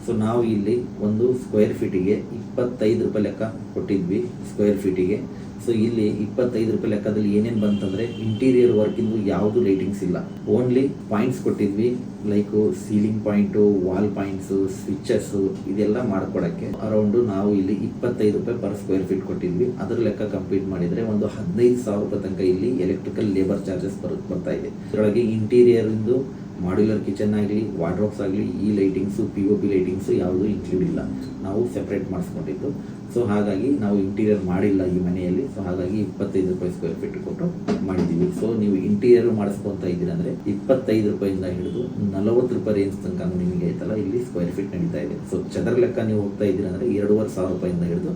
ಸೊ ನಾವು ಇಲ್ಲಿ ಒಂದು ಸ್ಕ್ವೇರ್ ಫೀಟಿಗೆ ಇಪ್ಪತ್ತೈದು ರೂಪಾಯಿ ಲೆಕ್ಕ ಕೊಟ್ಟಿದ್ವಿ ಸ್ಕ್ವೇರ್ ಫೀಟಿಗೆ. ಸೊ ಇಲ್ಲಿ ಇಪ್ಪತ್ತೈದು ರೂಪಾಯಿ ಲೆಕ್ಕದಲ್ಲಿ ಏನೇನು ಬಂತಂದ್ರೆ ಇಂಟೀರಿಯರ್ ವರ್ಕಿಂದು ಯಾವುದು ಲೈಟಿಂಗ್ಸ್ ಇಲ್ಲ. ಓನ್ಲಿ ಪಾಯಿಂಟ್ಸ್ ಕೊಟ್ಟಿದ್ವಿ like ceiling point wall points switches ಇದೆಲ್ಲ ಮಾಡ್ಕೊಡಕ್ಕೆ ಅರೌಂಡ್ ನಾವು ಇಲ್ಲಿ ಇಪ್ಪತ್ತೈದು ರೂಪಾಯಿ ಪರ್ ಸ್ಕ್ವೇರ್ ಫೀಟ್ ಕೊಟ್ಟಿದ್ವಿ. ಅದ್ರ ಲೆಕ್ಕ ಕಂಪ್ಲೀಟ್ ಮಾಡಿದ್ರೆ ಒಂದು ಹದಿನೈದು ಸಾವಿರ ರೂಪಾಯಿ ತನಕ ಇಲ್ಲಿ ಎಲೆಕ್ಟ್ರಿಕಲ್ ಲೇಬರ್ ಚಾರ್ಜಸ್ ಬರ್, ಬರ್ತಾ ಇದೆ. ಅದರೊಳಗೆ ಇಂಟೀರಿಯರ್ ಇಂದು ಮಾಡ್ಯುಲರ್ ಕಿಚನ್ ಆಗಲಿ ವಾರ್ಡ್ರೋಬ್ಸ್ ಆಗಲಿ ಈ lightings P O P lightings ಯಾವುದೂ ಇನ್ಕ್ಲೂಡ್ ಇಲ್ಲ. ನಾವು ಸೆಪ್ರೇಟ್ ಮಾಡಿಸ್ಕೊಂಡಿದ್ದು. ಸೊ ಹಾಗಾಗಿ ನಾವು ಇಂಟೀರಿಯರ್ ಮಾಡಿಲ್ಲ ಈ ಮನೆಯಲ್ಲಿ. ಸೊ ಹಾಗಾಗಿ ಇಪ್ಪತ್ತೈದು ರೂಪಾಯಿ ಸ್ಕ್ವೇರ್ ಫೀಟ್ ಕೊಟ್ಟು ಮಾಡಿದ್ದೀವಿ ಸೊ ನೀವು ಇಂಟೀರಿಯರ್ ಮಾಡಿಸ್ಕೊತಾ ಇದ್ದೀರ ಅಂದರೆ ಇಪ್ಪತ್ತೈದು ರೂಪಾಯಿಂದ ಹಿಡಿದು ನಲವತ್ತು ರೂಪಾಯಿ ರೇಂಜ್ ತನಕ ನಿಮಗೆ ಆಯ್ತಲ್ಲ, ಇಲ್ಲಿ ಸ್ಕ್ವೇರ್ ಫೀಟ್ ನಡೀತಾ ಇದೆ. ಸೊ ಚದರ ಲೆಕ್ಕ ನೀವು ಹೋಗ್ತಾ ಇದ್ದೀರಾ ಎರಡೂವರೆ ಸಾವಿರ ರೂಪಾಯಿಂದ ಹಿಡಿದು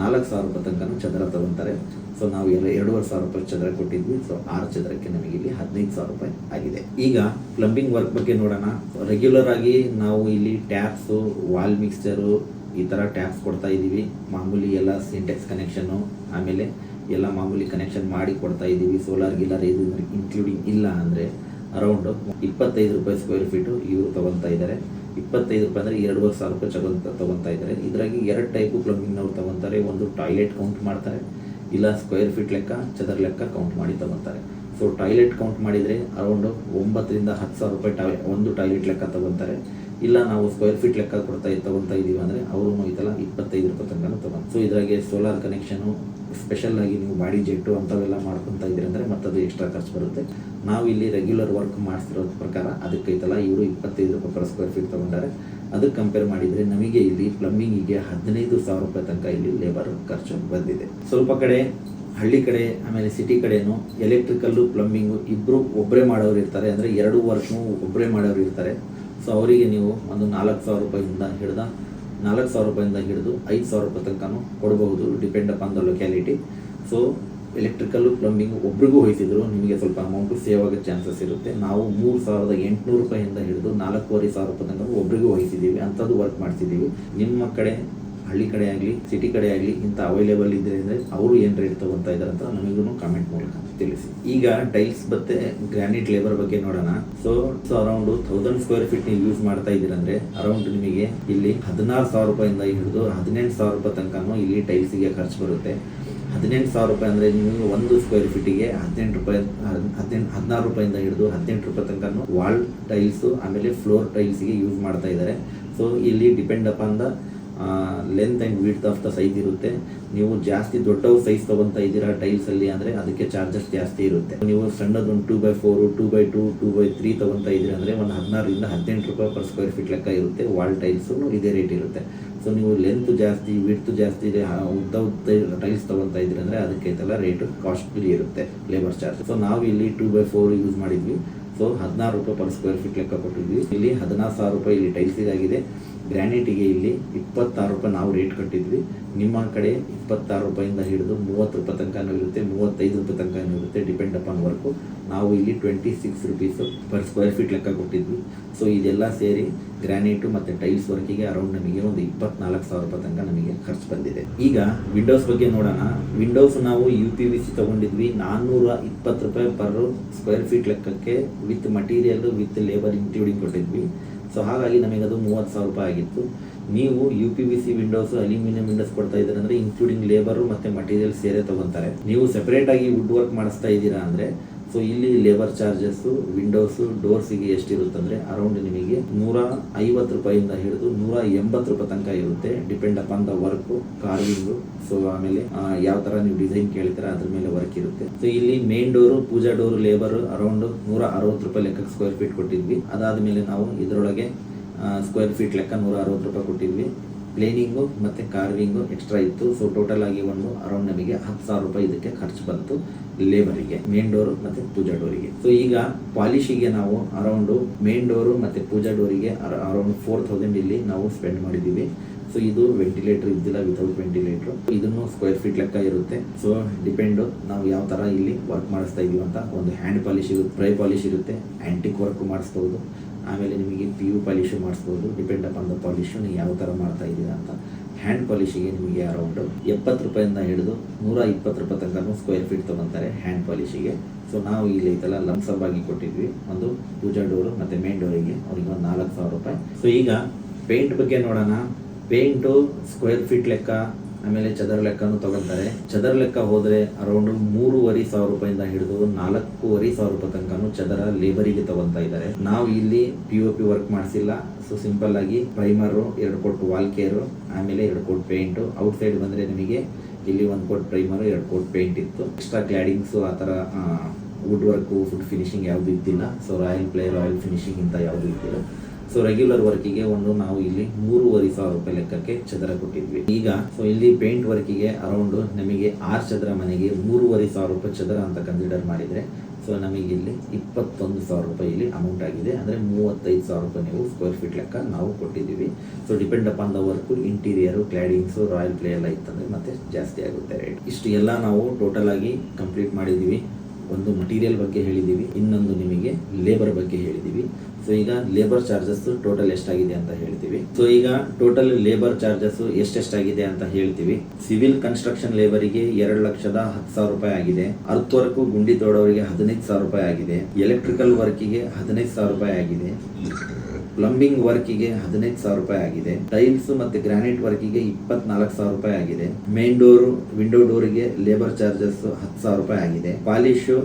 ನಾಲ್ಕು ಸಾವಿರ ರೂಪಾಯಿ ತನಕ ಚದರ ತಗೊಂತಾರೆ. ಸೊ ನಾವು ಎಲ್ಲ ಎರಡೂವರೆ ಸಾವಿರ ರೂಪಾಯಿ ಚದರ ಕೊಟ್ಟಿದ್ವಿ. ಸೊ ಆರು ಚದರಕ್ಕೆ ನಮಗೆ ಇಲ್ಲಿ ಹದಿನೈದು ಸಾವಿರ ರೂಪಾಯಿ ಆಗಿದೆ. ಈಗ ಪ್ಲಂಬಿಂಗ್ ವರ್ಕ್ ಬಗ್ಗೆ ನೋಡೋಣ. ರೆಗ್ಯುಲರ್ ಆಗಿ ನಾವು ಇಲ್ಲಿ ಟ್ಯಾಪ್ಸು ವಾಲ್ ಮಿಕ್ಸ್ಚರು ಈ ಥರ ಟ್ಯಾಪ್ಸ್ ಕೊಡ್ತಾ ಇದ್ದೀವಿ ಮಾಮೂಲಿ ಎಲ್ಲ ಸಿಂಟೆಕ್ಸ್ ಕನೆಕ್ಷನ್ನು ಆಮೇಲೆ ಎಲ್ಲ ಮಾಮೂಲಿ ಕನೆಕ್ಷನ್ ಮಾಡಿ ಕೊಡ್ತಾ ಇದ್ದೀವಿ ಸೋಲಾರ್ ಗಿಲ್ಲರ್ ಇದು ಇನ್ಕ್ಲೂಡಿಂಗ್ ಇಲ್ಲ ಅಂದರೆ ಅರೌಂಡ್ ಇಪ್ಪತ್ತೈದು ರೂಪಾಯಿ ಸ್ಕ್ವೇರ್ ಫೀಟು ಇವರು ತೊಗೊತಾ ಇದ್ದಾರೆ ಇಪ್ಪತ್ತೈದು ರೂಪಾಯಿ ಅಂದರೆ ಎರಡುವರೆ ಸಾವಿರ ರೂಪಾಯಿ ತಗೊಂತ ತೊಗೊತಾ ಇದ್ದಾರೆ ಇದರಾಗಿ ಎರಡು ಟೈಪು ಪ್ಲಂಬಿಂಗ್ನವ್ರು ತೊಗೊತಾರೆ ಒಂದು ಟಾಯ್ಲೆಟ್ ಕೌಂಟ್ ಮಾಡ್ತಾರೆ. ಇಲ್ಲ ಸ್ಕ್ವೇರ್ ಫೀಟ್ ಲೆಕ್ಕ, ಚದರ ಲೆಕ್ಕ ಕೌಂಟ್ ಮಾಡಿ ತೊಗೊತಾರೆ ಸೊ ಟಾಯ್ಲೆಟ್ ಕೌಂಟ್ ಮಾಡಿದರೆ ಅರೌಂಡ್ ಒಂಬತ್ತರಿಂದ ಹತ್ತು ಸಾವಿರ ರೂಪಾಯಿ ಟಾಯ್ ಒಂದು ಟಾಯ್ಲೆಟ್ ಲೆಕ್ಕ ತಗೊತಾರೆ ಇಲ್ಲ, ನಾವು ಸ್ಕ್ವೇರ್ ಫೀಟ್ ಲೆಕ್ಕ ಕೊಡ್ತಾ ತಗೊತಾ ಇದ್ದೀವಿ ಅಂದರೆ ಅವರು ಇದೆಲ್ಲ ಇಪ್ಪತ್ತೈದು ರೂಪಾಯಿ ತನಕ ತಗೊಂಡು ಸೊ ಇದ್ರಾಗೆ ಸೋಲಾರ್ ಕನೆಕ್ಷನು ಸ್ಪೆಷಲ್ ಆಗಿ ನೀವು ಬಾಡಿ ಜೆಟ್ಟು ಅಂಥವೆಲ್ಲ ಮಾಡ್ಕೊತಾ ಇದ್ದೀರಿ ಅಂದರೆ ಮತ್ತದು ಎಕ್ಸ್ಟ್ರಾ ಖರ್ಚು ಬರುತ್ತೆ. ನಾವು ಇಲ್ಲಿ ರೆಗ್ಯುಲರ್ ವರ್ಕ್ ಮಾಡಿಸಿರೋ ಪ್ರಕಾರ ಅದಕ್ಕೆ ಐತಲ್ಲ, ಇವರು ಇಪ್ಪತ್ತೈದು ರೂಪಾಯಿ ಪರ್ ಸ್ಕ್ವೇರ್ ಫೀಟ್ ತಗೊಂಡಾರೆ. ಅದಕ್ಕೆ ಕಂಪೇರ್ ಮಾಡಿದರೆ ನಮಗೆ ಇಲ್ಲಿ ಪ್ಲಂಬಿಂಗಿಗೆ ಹದಿನೈದು ಸಾವಿರ ರೂಪಾಯಿ ತನಕ ಇಲ್ಲಿ ಲೇಬರ್ ಖರ್ಚು ಬಂದಿದೆ. ಸ್ವಲ್ಪ ಕಡೆ ಹಳ್ಳಿ ಕಡೆ, ಆಮೇಲೆ ಸಿಟಿ ಕಡೆನೂ ಎಲೆಕ್ಟ್ರಿಕಲ್ಲು ಪ್ಲಂಬಿಂಗು ಇಬ್ಬರು ಒಬ್ಬರೇ ಮಾಡೋರು ಇರ್ತಾರೆ. ಅಂದರೆ ಎರಡು ವರ್ಷವೂ ಒಬ್ಬರೇ ಮಾಡೋರು ಇರ್ತಾರೆ. ಸೊ ಅವರಿಗೆ ನೀವು ಒಂದು ನಾಲ್ಕು ಸಾವಿರ ರೂಪಾಯಿಂದ ಹಿಡ್ದ, ನಾಲ್ಕು ಸಾವಿರ ರೂಪಾಯಿಂದ ಹಿಡಿದು ಐದು ಸಾವಿರ ರೂಪಾಯಿ ತನಕನೂ ಕೊಡಬಹುದು. Depend upon the locality so electrical plumbing ಒಬ್ರಿಗೂ ವಹಿಸಿದ್ರು ನಿಮಗೆ ಸ್ವಲ್ಪ ಅಮೌಂಟು ಸೇವ್ ಆಗೋ ಚಾನ್ಸಸ್ ಇರುತ್ತೆ. ನಾವು ಮೂರು ಸಾವಿರದ ಎಂಟುನೂರು ರೂಪಾಯಿಂದ ಹಿಡಿದು ನಾಲ್ಕೂವರೆ ಸಾವಿರ ರೂಪಾಯಿ ತನಕ ಒಬ್ರಿಗೂ ವಹಿಸಿದ್ದೀವಿ ಅಂಥದ್ದು ವರ್ಕ್ ಮಾಡ್ತಿದ್ದೀವಿ. ನಿಮ್ಮ ಕಡೆ, ಹಳ್ಳಿ ಕಡೆ ಆಗಲಿ ಸಿಟಿ ಕಡೆ ಆಗಲಿ ಇಂಥ ಅವೈಲೇಬಲ್ ಇದ್ದರೆ ಅಂದರೆ ಅವರು ಏನು ರೇಟ್ ತಗೊತಾ ಇದ್ದಾರೆ ಅಂತ ನಮಗೂ ಕಾಮೆಂಟ್ ಮೂಲಕ. ತಿಳಿಸಿ. ಈಗ ಟೈಲ್ಸ್ ಮತ್ತೆ ಗ್ರಾನೈಟ್ ಲೇಬರ್ ಬಗ್ಗೆ ನೋಡೋಣ. So so around thousand square feet ನೀವು ಯೂಸ್ ಮಾಡ್ತಾ ಇದ್ದೀರಂದ್ರೆ ಅರೌಂಡ್ ನಿಮಗೆ ಇಲ್ಲಿ ಹದಿನಾರು ಸಾವಿರ ರೂಪಾಯಿಂದ ಹಿಡಿದು ಹದಿನೆಂಟು ಸಾವಿರ ರೂಪಾಯಿ ತನಕನು ಇಲ್ಲಿ ಟೈಲ್ಸಿಗೆ ಖರ್ಚು ಬರುತ್ತೆ. ಹದಿನೆಂಟು ಸಾವಿರ ರೂಪಾಯಿ ಅಂದರೆ ನೀವು ಒಂದು ಸ್ಕ್ವೇರ್ ಫೀಟಿಗೆ ಹದಿನೆಂಟು ರೂಪಾಯಿ, ಹದಿನೆಂಟು, ಹದಿನಾರು ರೂಪಾಯಿಂದ ಹಿಡಿದು ಹದಿನೆಂಟು ರೂಪಾಯಿ ತನಕ ವಾಲ್ ಟೈಲ್ಸು ಆಮೇಲೆ ಫ್ಲೋರ್ ಟೈಲ್ಸ್ಗೆ ಯೂಸ್ ಮಾಡ್ತಾ ಇದ್ದಾರೆ. ಸೊ ಇಲ್ಲಿ depend upon the length and width of the size ಇರುತ್ತೆ. ನೀವು ಜಾಸ್ತಿ ದೊಡ್ಡ ಸೈಜ್ ತೊಗೊತಾ ಇದ್ದೀರಾ ಟೈಲ್ಸಲ್ಲಿ ಅಂದರೆ ಅದಕ್ಕೆ ಚಾರ್ಜಸ್ ಜಾಸ್ತಿ ಇರುತ್ತೆ. ನೀವು ಸಣ್ಣದೊಂದು two by four two by two two by three ತೊಗೊತಾ ಇದ್ದೀರಾ ಅಂದರೆ ಒಂದು ಹದಿನಾರರಿಂದ ಹದಿನೆಂಟು ರೂಪಾಯಿ ಪರ್ ಸ್ಕ್ವೇರ್ ಫೀಟ್ ಲೆಕ್ಕ ಇರುತ್ತೆ. ವಾಲ್ ಟೈಲ್ಸು ಇದೇ ರೇಟ್ ಇರುತ್ತೆ. ಸೊ ನೀವು ಲೆಂತ್ ಜಾಸ್ತಿ ವಿಡ್ತ್ ಜಾಸ್ತಿ ಇದೆ ಉದ್ದ ಉದ್ದ ಟೈಲ್ಸ್ ತೊಗೊತಾ ಇದ್ದೀರಿ ಅಂದರೆ ಇದೆಲ್ಲ ರೇಟು ಕಾಸ್ಟ್ಲಿ ಇರುತ್ತೆ ಲೇಬರ್ ಚಾರ್ಜ್ ಸೊ ನಾವು ಇಲ್ಲಿ ಟೂ ಬೈ ಫೋರ್ ಯೂಸ್ ಮಾಡಿದ್ವಿ. ಸೊ ಹದಿನಾರು ರೂಪಾಯಿ ಪರ್ ಸ್ಕ್ವೇರ್ ಫೀಟ್ ಲೆಕ್ಕ ಕೊಟ್ಟಿದ್ವಿ. ಇಲ್ಲಿ ಹದಿನಾರು ಸಾವಿರ ರೂಪಾಯಿ ಇಲ್ಲಿ ಟೈಲ್ಸಿಗಾಗಿದೆ ಗ್ರ್ಯಾನೈಟಿಗೆ ಇಲ್ಲಿ ಇಪ್ಪತ್ತಾರು ರೂಪಾಯಿ ನಾವು ರೇಟ್ ಕಟ್ಟಿದ್ವಿ. ನಿಮ್ಮ ಕಡೆ ಇಪ್ಪತ್ತಾರು ರೂಪಾಯಿಂದ ಹಿಡಿದು ಮೂವತ್ತು ರೂಪಾಯಿ ತನಕನೂ ಇರುತ್ತೆ, ಮೂವತ್ತೈದು ರೂಪಾಯಿ ತನಕನೂ ಇರುತ್ತೆ ಡಿಪೆಂಡ್ ಅಪಾನ್ ವರ್ಕು ನಾವು ಇಲ್ಲಿ twenty six rupees per square feet ಲೆಕ್ಕ ಕೊಟ್ಟಿದ್ವಿ. ಸೊ ಇದೆಲ್ಲ ಸೇರಿ ಗ್ರಾನೈಟು ಮತ್ತು ಟೈಲ್ಸ್ ವರ್ಕಿಗೆ ಅರೌಂಡ್ ನಮಗೆ ಒಂದು ಇಪ್ಪತ್ನಾಲ್ಕು ಸಾವಿರ ರೂಪಾಯಿ ತನಕ ನಮಗೆ ಖರ್ಚು ಬಂದಿದೆ. ಈಗ ವಿಂಡೋಸ್ ಬಗ್ಗೆ ನೋಡೋಣ. ವಿಂಡೋಸ್ ನಾವು ಯು ಪಿ ವಿ ಸಿ ತೊಗೊಂಡಿದ್ವಿ. ನಾನ್ನೂರ ಇಪ್ಪತ್ತು ರೂಪಾಯಿ ಪರ್ ಸ್ಕ್ವೇರ್ ಫೀಟ್ ಲೆಕ್ಕಕ್ಕೆ with material with labour including ಕೊಟ್ಟಿದ್ವಿ. ಸೊ ಹಾಗಾಗಿ ನಮಗದು ಮೂವತ್ತು ಸಾವಿರ ರೂಪಾಯಿ ಆಗಿತ್ತು. ನೀವು U P V C windows aluminium windows ಕೊಡ್ತಾ ಇದ್ದೀರಾ ಅಂದರೆ ಇನ್ಕ್ಲೂಡಿಂಗ್ ಲೇಬರು ಮತ್ತು ಮಟೀರಿಯಲ್ ಸೇರೆ ತಗೊತಾರೆ. ನೀವು ಸೆಪರೇಟಾಗಿ ವುಡ್ ವರ್ಕ್ ಮಾಡಿಸ್ತಾ ಇದ್ದೀರಾ ಅಂದರೆ ಸೊ ಇಲ್ಲಿ ಲೇಬರ್ ಚಾರ್ಜಸ್ಸು ವಿಂಡೋಸು ಡೋರ್ಸಿಗೆ ಎಷ್ಟಿರುತ್ತಂದರೆ ಅರೌಂಡ್ ನಿಮಗೆ ನೂರ ಐವತ್ತು ರೂಪಾಯಿಂದ ಹಿಡಿದು ನೂರ ಎಂಬತ್ತು ರೂಪಾಯಿ ತನಕ ಇರುತ್ತೆ depend upon the work carving so ಆಮೇಲೆ ಯಾವ ತರ ನೀವು ಡಿಸೈನ್ ಕೇಳ್ತೀರಾ ಅದ್ರ ಮೇಲೆ ವರ್ಕ್ ಇರುತ್ತೆ. ಸೊ ಇಲ್ಲಿ main door pooja door labour around ನೂರ ಅರವತ್ತು ರೂಪಾಯಿ ಲೆಕ್ಕ ಸ್ಕ್ವೇರ್ ಫೀಟ್ ಕೊಟ್ಟಿದ್ವಿ. ಅದಾದ ಮೇಲೆ ನಾವು ಇದರೊಳಗೆ ಸ್ಕ್ವೇರ್ ಫೀಟ್ ಲೆಕ್ಕ ನೂರ ಅರವತ್ತು ರೂಪಾಯಿ ಕೊಟ್ಟಿದ್ವಿ. ಪ್ಲೇನಿಂಗು ಮತ್ತು ಕಾರ್ವಿಂಗು ಎಕ್ಸ್ಟ್ರಾ ಇತ್ತು. ಸೊ ಟೋಟಲ್ ಆಗಿ ಒಂದು ಅರೌಂಡ್ ನಮಗೆ ಹತ್ತು ಸಾವಿರ ರೂಪಾಯಿ ಇದಕ್ಕೆ ಖರ್ಚು ಬಂತು ಲೇಬರಿಗೆ ಮೇನ್ ಡೋರು ಮತ್ತು ಪೂಜಾ ಡೋರಿಗೆ ಸೊ ಈಗ ಪಾಲಿಶಿಗೆ ನಾವು ಅರೌಂಡು ಮೇನ್ ಡೋರು ಮತ್ತು ಪೂಜಾ ಡೋರಿಗೆ ಅರೌಂಡ್ ಫೋರ್ ತೌಸಂಡ್ ಇಲ್ಲಿ ನಾವು ಸ್ಪೆಂಡ್ ಮಾಡಿದ್ದೀವಿ. ಸೊ ಇದು ವೆಂಟಿಲೇಟರ್ ಇದ್ದಿಲ್ಲ ವಿತೌಟ್ ವೆಂಟಿಲೇಟರ್ ಇದನ್ನು ಸ್ಕ್ವೇರ್ ಫೀಟ್ ಲೆಕ್ಕ ಇರುತ್ತೆ. ಸೊ ಡಿಪೆಂಡು ನಾವು ಯಾವ ಥರ ಇಲ್ಲಿ ವರ್ಕ್ ಮಾಡಿಸ್ತಾ ಇದೀವಿ ಅಂತ ಒಂದು ಹ್ಯಾಂಡ್ ಪಾಲಿಶ್ ಇರುತ್ತೆ ಪ್ರೈ ಪಾಲಿಶ್ ಇರುತ್ತೆ ಆ್ಯಂಟಿಕ್ ವರ್ಕ್ ಮಾಡಿಸ್ಬೋದು. ಆಮೇಲೆ ನಿಮಗೆ ಪಿ ಯು ಪಾಲಿಶು ಮಾಡಿಸ್ಬೋದು ಡಿಪೆಂಡ್ ಅಪಾನ್ ದ ಪಾಲಿಶು ನೀವು ಯಾವ ಥರ ಮಾಡ್ತಾ ಇದ್ದೀರಾ ಅಂತ. ಹ್ಯಾಂಡ್ ಪಾಲಿಶಿಗೆ ನಿಮಗೆ ಅರೌಂಡ್ ಎಪ್ಪತ್ತು ರೂಪಾಯಿಂದ ಹಿಡಿದು ನೂರ ಇಪ್ಪತ್ತು ರೂಪಾಯಿ ತನಕ ಸ್ಕ್ವೇರ್ ಫೀಟ್ ತೊಗೊತಾರೆ ಹ್ಯಾಂಡ್ ಪಾಲಿಶಿಗೆ ಸೊ ನಾವು ಇಲ್ಲಿ ಐತಲ್ಲ ಲಂಪ್ಸಪ್ ಆಗಿ ಕೊಟ್ಟಿದ್ವಿ. ಒಂದು ಪೂಜಾ ಡೋರು ಮತ್ತು ಮೇನ್ ಡೋರಿಗೆ ಅವ್ರಿಗೆ ಒಂದು ನಾಲ್ಕು ಸಾವಿರ ರೂಪಾಯಿ. ಸೊ ಈಗ ಪೇಂಟ್ ಬಗ್ಗೆ ನೋಡೋಣ. ಪೇಂಟು ಸ್ಕ್ವೇರ್ ಫೀಟ್ ಲೆಕ್ಕ ಆಮೇಲೆ ಚದರ ಲೆಕ್ಕನೂ ತಗೊಳ್ತಾರೆ ಚದರ ಲೆಕ್ಕ ಹೋದರೆ ಅರೌಂಡ್ ಮೂರುವರೆ ಸಾವಿರ ರೂಪಾಯಿಂದ ಹಿಡಿದು ನಾಲ್ಕೂವರೆ ಸಾವಿರ ರೂಪಾಯಿ ತನಕನೂ ಚದರ ಲೇಬರಿಗೆ ತಗೊಳ್ತಾ ಇದ್ದಾರೆ. ನಾವು ಇಲ್ಲಿ ಪಿ ಒ ಪಿ ವರ್ಕ್ ಮಾಡಿಸಿಲ್ಲ. ಸೊ ಸಿಂಪಲ್ ಆಗಿ ಪ್ರೈಮರು ಎರಡು ಕೋಟ್ ವಾಲ್ ಕೇರು ಆಮೇಲೆ ಎರಡು ಕೋಟ್ ಪೇಂಟು ಔಟ್ ಸೈಡ್ ಬಂದರೆ ನಿಮಗೆ ಇಲ್ಲಿ ಒಂದು ಕೋಟ್ ಪ್ರೈಮರು ಎರಡು ಕೋಟ್ ಪೇಂಟ್ ಇತ್ತು. ಎಕ್ಸ್ಟ್ರಾ ಕ್ಲಾಡಿಂಗ್ಸು ಆ ಥರ ವುಡ್ ವರ್ಕು ಫುಡ್ ಫಿನಿಶಿಂಗ್ ಯಾವುದು ಇದ್ದಿಲ್ಲ. So royal play royal finishing ಇಂಥ ಯಾವುದು ಇದ್ದಿಲ್ಲ. ಸೊ ರೆಗ್ಯುಲರ್ ವರ್ಕಿಗೆ ಒಂದು ನಾವು ಇಲ್ಲಿ ಮೂರುವರೆ ಸಾವಿರ ರೂಪಾಯಿ ಲೆಕ್ಕಕ್ಕೆ ಚದರ ಕೊಟ್ಟಿದ್ವಿ. ಈಗ ಸೊ ಇಲ್ಲಿ ಪೇಂಟ್ ವರ್ಕಿಗೆ ಅರೌಂಡ್ ನಮಗೆ ಆರು ಚದರ ಮನೆಗೆ ಮೂರುವರೆ ಸಾವಿರ ರೂಪಾಯಿ ಚದರ ಅಂತ ಕನ್ಸಿಡರ್ ಮಾಡಿದರೆ ಸೊ ನಮಗೆ ಇಲ್ಲಿ ಇಪ್ಪತ್ತೊಂದು ಸಾವಿರ ರೂಪಾಯಿ ಇಲ್ಲಿ ಅಮೌಂಟ್ ಆಗಿದೆ. ಅಂದರೆ ಮೂವತ್ತೈದು ಸಾವಿರ ರೂಪಾಯಿ ನೀವು ಸ್ಕ್ವೇರ್ ಫೀಟ್ ಲೆಕ್ಕ ನಾವು ಕೊಟ್ಟಿದ್ದೀವಿ. So depend upon the work interior claddings royal play ಎಲ್ಲ ಇತ್ತಂದರೆ ಮತ್ತೆ ಜಾಸ್ತಿ ಆಗುತ್ತೆ ರೇಟ್ ಇಷ್ಟು ಎಲ್ಲ ನಾವು ಟೋಟಲ್ ಆಗಿ ಕಂಪ್ಲೀಟ್ ಮಾಡಿದ್ದೀವಿ. ಒಂದು ಮಟೀರಿಯಲ್ ಬಗ್ಗೆ ಹೇಳಿದ್ದೀವಿ. ಇನ್ನೊಂದು ನಿಮಗೆ ಲೇಬರ್ ಬಗ್ಗೆ ಹೇಳಿದ್ದೀವಿ. ಸೊ ಈಗ ಲೇಬರ್ ಚಾರ್ಜಸ್ ಟೋಟಲ್ ಎಷ್ಟಾಗಿದೆ ಅಂತ ಹೇಳ್ತೀವಿ. ಸೊ ಈಗ ಟೋಟಲ್ ಲೇಬರ್ ಚಾರ್ಜಸ್ ಎಷ್ಟೆಷ್ಟಾಗಿದೆ ಅಂತ ಹೇಳ್ತೀವಿ. ಸಿವಿಲ್ ಕನ್ಸ್ಟ್ರಕ್ಷನ್ ಲೇಬರಿಗೆ ಎರಡು ಲಕ್ಷದ ಹತ್ತು ಸಾವಿರ ರೂಪಾಯಿ ಆಗಿದೆ. ಅರ್ತ್ ವರ್ಕ್ ಗುಂಡಿ ತೋಡೋರಿಗೆ ಹದಿನೈದು ಸಾವಿರ ರೂಪಾಯಿ ಆಗಿದೆ. ಎಲೆಕ್ಟ್ರಿಕಲ್ ವರ್ಕಿಗೆ ಹದಿನೈದು ಸಾವಿರ ರೂಪಾಯಿ ಆಗಿದೆ. ಪ್ಲಂಬಿಂಗ್ ವರ್ಕಿಗೆ ಹದಿನೈದು ಸಾವಿರ ರೂಪಾಯಿ ಆಗಿದೆ. ಟೈಲ್ಸ್ ಮತ್ತೆ ಗ್ರಾನೈಟ್ ವರ್ಕಿಗೆ ಇಪ್ಪತ್ನಾಲ್ಕು ಸಾವಿರ ರೂಪಾಯಿ ಆಗಿದೆ. ಮೇನ್ ಡೋರ್ ವಿಂಡೋ ಡೋರಿಗೆ ಲೇಬರ್ ಚಾರ್ಜಸ್ ಹತ್ತು ಸಾವಿರ ರೂಪಾಯಿ ಆಗಿದೆ. ಪಾಲಿಶು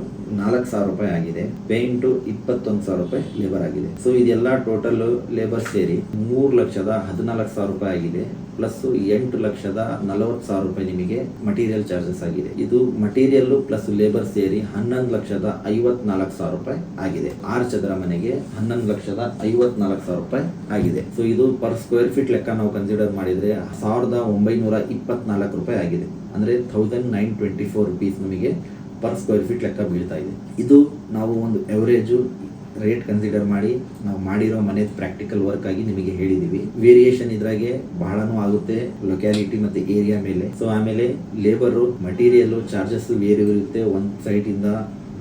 ನಾಲ್ಕು ಸಾವಿರ ರೂಪಾಯಿ ಆಗಿದೆ. ಪೇಂಟು ಇಪ್ಪತ್ತೊಂದು ಸಾವಿರ ರೂಪಾಯಿ ಲೇಬರ್ ಆಗಿದೆ. ಸೊ ಇದೆಲ್ಲ ಟೋಟಲ್ ಲೇಬರ್ ಸೇರಿ ಮೂರು ಲಕ್ಷದ ಹದಿನಾಲ್ಕು ಸಾವಿರ ರೂಪಾಯಿ ಆಗಿದೆ. ಪ್ಲಸ್ ಎಂಟು ಲಕ್ಷದ ನಲವತ್ತು ಸಾವಿರ ರೂಪಾಯಿ ನಿಮಗೆ ಮಟೀರಿಯಲ್ ಚಾರ್ಜಸ್ ಆಗಿದೆ. ಇದು ಮಟೀರಿಯಲ್ ಪ್ಲಸ್ ಲೇಬರ್ ಸೇರಿ ಹನ್ನೊಂದು ಲಕ್ಷದ ಐವತ್ನಾಲ್ಕು ಸಾವಿರ ರೂಪಾಯಿ ಆಗಿದೆ. ಆರು ಚದರ ಮನೆಗೆ ಹನ್ನೊಂದು ಲಕ್ಷದ ಐವತ್ನಾಲ್ಕು ಸಾವಿರ ರೂಪಾಯಿ ಆಗಿದೆ. ಸೊ ಇದು ಪರ್ ಸ್ಕ್ವೇರ್ ಫೀಟ್ ಲೆಕ್ಕ ನಾವು ಕನ್ಸಿಡರ್ ಮಾಡಿದ್ರೆ ಸಾವಿರದ ಒಂಬೈನೂರ ಇಪ್ಪತ್ನಾಲ್ಕು ರೂಪಾಯಿ ಆಗಿದೆ. ಅಂದ್ರೆ thousand nine twenty four rupees ನಮಗೆ ಪರ್ ಸ್ಕ್ವೇರ್ ಫೀಟ್ ಲೆಕ್ಕ ಬೀಳ್ತಾ ಇದೆ. ಇದು ನಾವು ಒಂದು ಎವರೇಜು ರೇಟ್ ಕನ್ಸಿಡರ್ ಮಾಡಿ ನಾವು ಮಾಡಿರೋ ಮನೆ ಪ್ರಾಕ್ಟಿಕಲ್ ವರ್ಕ್ ಆಗಿ ನಿಮಗೆ ಹೇಳಿದೀವಿ. ವೇರಿಯೇಷನ್ ಇದ್ರಾಗೆ ಬಹಳನೂ ಆಗುತ್ತೆ ಲೊಕ್ಯಾಲಿಟಿ ಮತ್ತೆ ಏರಿಯಾ ಮೇಲೆ. ಸೊ ಆಮೇಲೆ ಲೇಬರು ಮಟೀರಿಯಲ್ ಚಾರ್ಜಸ್ ಬೇರೆ ಇರುತ್ತೆ. ಒಂದು ಸೈಟ್ ಇಂದ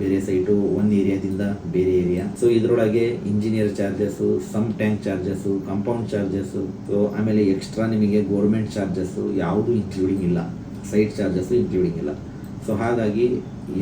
ಬೇರೆ ಸೈಟು ಒಂದು ಏರಿಯಾದಿಂದ ಬೇರೆ ಏರಿಯಾ ಸೊ ಇದರೊಳಗೆ engineer charges sump tank charges compound charges so ಆಮೇಲೆ ಎಕ್ಸ್ಟ್ರಾ ನಿಮಗೆ ಗೋರ್ಮೆಂಟ್ ಚಾರ್ಜಸ್ ಯಾವುದು ಇನ್ಕ್ಲೂಡಿಂಗ್ ಇಲ್ಲ. ಸೈಟ್ ಚಾರ್ಜಸ್ ಇನ್ಕ್ಲೂಡಿಂಗ್ ಇಲ್ಲ. ಸೊ ಹಾಗಾಗಿ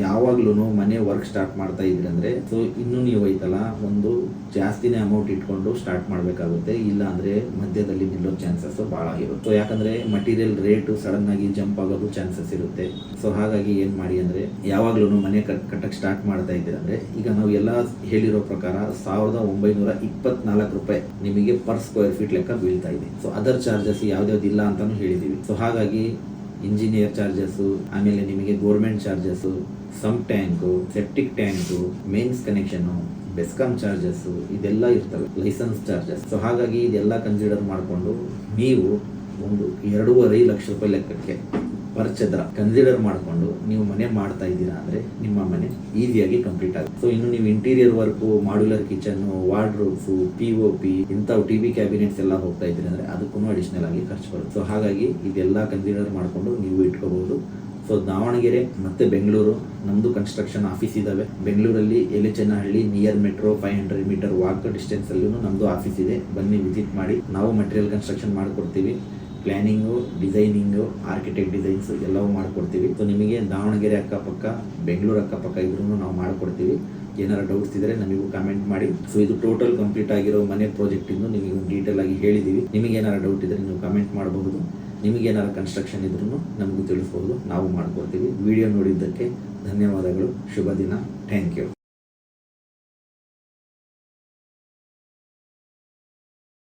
ಯಾವಾಗ್ಲೂ ಮನೆ ವರ್ಕ್ ಸ್ಟಾರ್ಟ್ ಮಾಡ್ತಾ ಇದ್ರಿ ಅಂದ್ರೆ ಸೊ ಇನ್ನೂ ನೀವು ಐತಲ್ಲ, ಒಂದು ಜಾಸ್ತಿನೇ ಅಮೌಂಟ್ ಇಟ್ಕೊಂಡು ಸ್ಟಾರ್ಟ್ ಮಾಡಬೇಕಾಗುತ್ತೆ. ಇಲ್ಲ ಅಂದ್ರೆ ಮಧ್ಯದಲ್ಲಿ ನಿಲ್ಲೋ ಚಾನ್ಸಸ್ ಬಹಳ ಇರುತ್ತೆ. ಸೊ ಯಾಕಂದ್ರೆ ಮಟೀರಿಯಲ್ ರೇಟ್ ಸಡನ್ ಆಗಿ ಜಂಪ್ ಆಗೋದು ಚಾನ್ಸಸ್ ಇರುತ್ತೆ. ಸೊ ಹಾಗಾಗಿ ಏನ್ ಮಾಡಿ ಅಂದ್ರೆ ಯಾವಾಗ್ಲೂ ಮನೆ ಕಟ್ಟಕ್ ಕಟ್ಟಕ್ಕೆ ಸ್ಟಾರ್ಟ್ ಮಾಡ್ತಾ ಇದ್ದೀರಂದ್ರೆ ಈಗ ನಾವು ಎಲ್ಲ ಹೇಳಿರೋ ಪ್ರಕಾರ ಸಾವಿರದ ಒಂಬೈನೂರ ಇಪ್ಪತ್ನಾಲ್ಕು ರೂಪಾಯಿ ನಿಮಗೆ ಪರ್ ಸ್ಕ್ವೇರ್ ಫೀಟ್ ಲೆಕ್ಕ ಬೀಳ್ತಾ ಇದೆ. ಸೊ ಅದರ್ ಚಾರ್ಜಸ್ ಯಾವ್ದ್ಯಾವ್ದು ಇಲ್ಲ ಅಂತಾನು ಹೇಳಿದೀವಿ ಸೊ ಹಾಗಾಗಿ ಇಂಜಿನಿಯರ್ ಚಾರ್ಜಸ್ಸು ಆಮೇಲೆ ನಿಮಗೆ government charges sump tank septic tank mains connection BESCOM charges ಇದೆಲ್ಲ ಇರ್ತವೆ ಲೈಸೆನ್ಸ್ ಚಾರ್ಜಸ್ ಸೊ ಹಾಗಾಗಿ ಇದೆಲ್ಲ ಕನ್ಸಿಡರ್ ಮಾಡಿಕೊಂಡು ನೀವು ಒಂದು ಎರಡೂವರೆ ಲಕ್ಷ ರೂಪಾಯಿ ಲೆಕ್ಕಕ್ಕೆ ಪರ್ಚದ್ರ ಕನ್ಸಿಡರ್ ಮಾಡಿಕೊಂಡು ನೀವು ಮನೆ ಮಾಡ್ತಾ ಇದ್ದೀರಾ ಅಂದರೆ ನಿಮ್ಮ ಮನೆ ಈಸಿಯಾಗಿ ಕಂಪ್ಲೀಟ್ ಆಗುತ್ತೆ. ಸೊ ಇನ್ನು ನೀವು interior work modular kitchen wardrobes P O P ಇಂಥವು ಟಿ ವಿ ಕ್ಯಾಬಿನೆಟ್ಸ್ ಎಲ್ಲ ಹೋಗ್ತಾ ಇದ್ದೀರಾ ಅಂದರೆ ಅದಕ್ಕೂ ಅಡಿಷನಲ್ ಆಗಿ ಖರ್ಚು ಬರುತ್ತೆ. ಸೊ ಹಾಗಾಗಿ ಇದೆಲ್ಲ ಕನ್ಸಿಡರ್ ಮಾಡಿಕೊಂಡು ನೀವು ಇಟ್ಕೋಬಹುದು. ಸೊ ದಾವಣಗೆರೆ ಮತ್ತೆ ಬೆಂಗಳೂರು ನಮ್ಮದು ಕನ್ಸ್ಟ್ರಕ್ಷನ್ ಆಫೀಸ್ ಇದ್ದಾವೆ ಬೆಂಗಳೂರಲ್ಲಿ Yelachenahalli near metro five hundred metre walk distance ಅಲ್ಲೂ ನಮ್ಮದು ಆಫೀಸ್ ಇದೆ. ಬನ್ನಿ ವಿಸಿಟ್ ಮಾಡಿ. ನಾವು ಮಟೀರಿಯಲ್ ಕನ್ಸ್ಟ್ರಕ್ಷನ್ ಮಾಡಿಕೊಡ್ತೀವಿ. ಪ್ಲ್ಯಾನಿಂಗು ಡಿಸೈನಿಂಗು ಆರ್ಕಿಟೆಕ್ಟ್ ಡಿಸೈನ್ಸ್ ಎಲ್ಲವೂ ಮಾಡಿಕೊಡ್ತೀವಿ. ಸೊ ನಿಮಗೆ ದಾವಣಗೆರೆ ಅಕ್ಕಪಕ್ಕ, ಬೆಂಗಳೂರು ಅಕ್ಕಪಕ್ಕ ಇದ್ರೂ ನಾವು ಮಾಡಿಕೊಡ್ತೀವಿ. ಏನಾರ ಡೌಟ್ಸ್ ಇದ್ದರೆ ನಮಗೂ ಕಮೆಂಟ್ ಮಾಡಿ. ಸೊ ಇದು ಟೋಟಲ್ ಕಂಪ್ಲೀಟ್ ಆಗಿರೋ ಮನೆ ಪ್ರಾಜೆಕ್ಟ್ ಇಂದು ನಿಮಗೆ ಡೀಟೇಲ್ ಆಗಿ ಹೇಳಿದ್ದೀವಿ ನಿಮಗೆ ಏನಾರ ಡೌಟ್ ಇದ್ದರೆ ನೀವು ಕಮೆಂಟ್ ಮಾಡಬಹುದು. ನಿಮಗೆ ಏನಾರ ಕನ್ಸ್ಟ್ರಕ್ಷನ್ ಇದ್ರೂ ನಮಗೂ ತಿಳಿಸ್ಬೋದು, ನಾವು ಮಾಡ್ಕೊಡ್ತೀವಿ ವಿಡಿಯೋ ನೋಡಿದ್ದಕ್ಕೆ ಧನ್ಯವಾದಗಳು, ಶುಭ ದಿನ ಥ್ಯಾಂಕ್ ಯು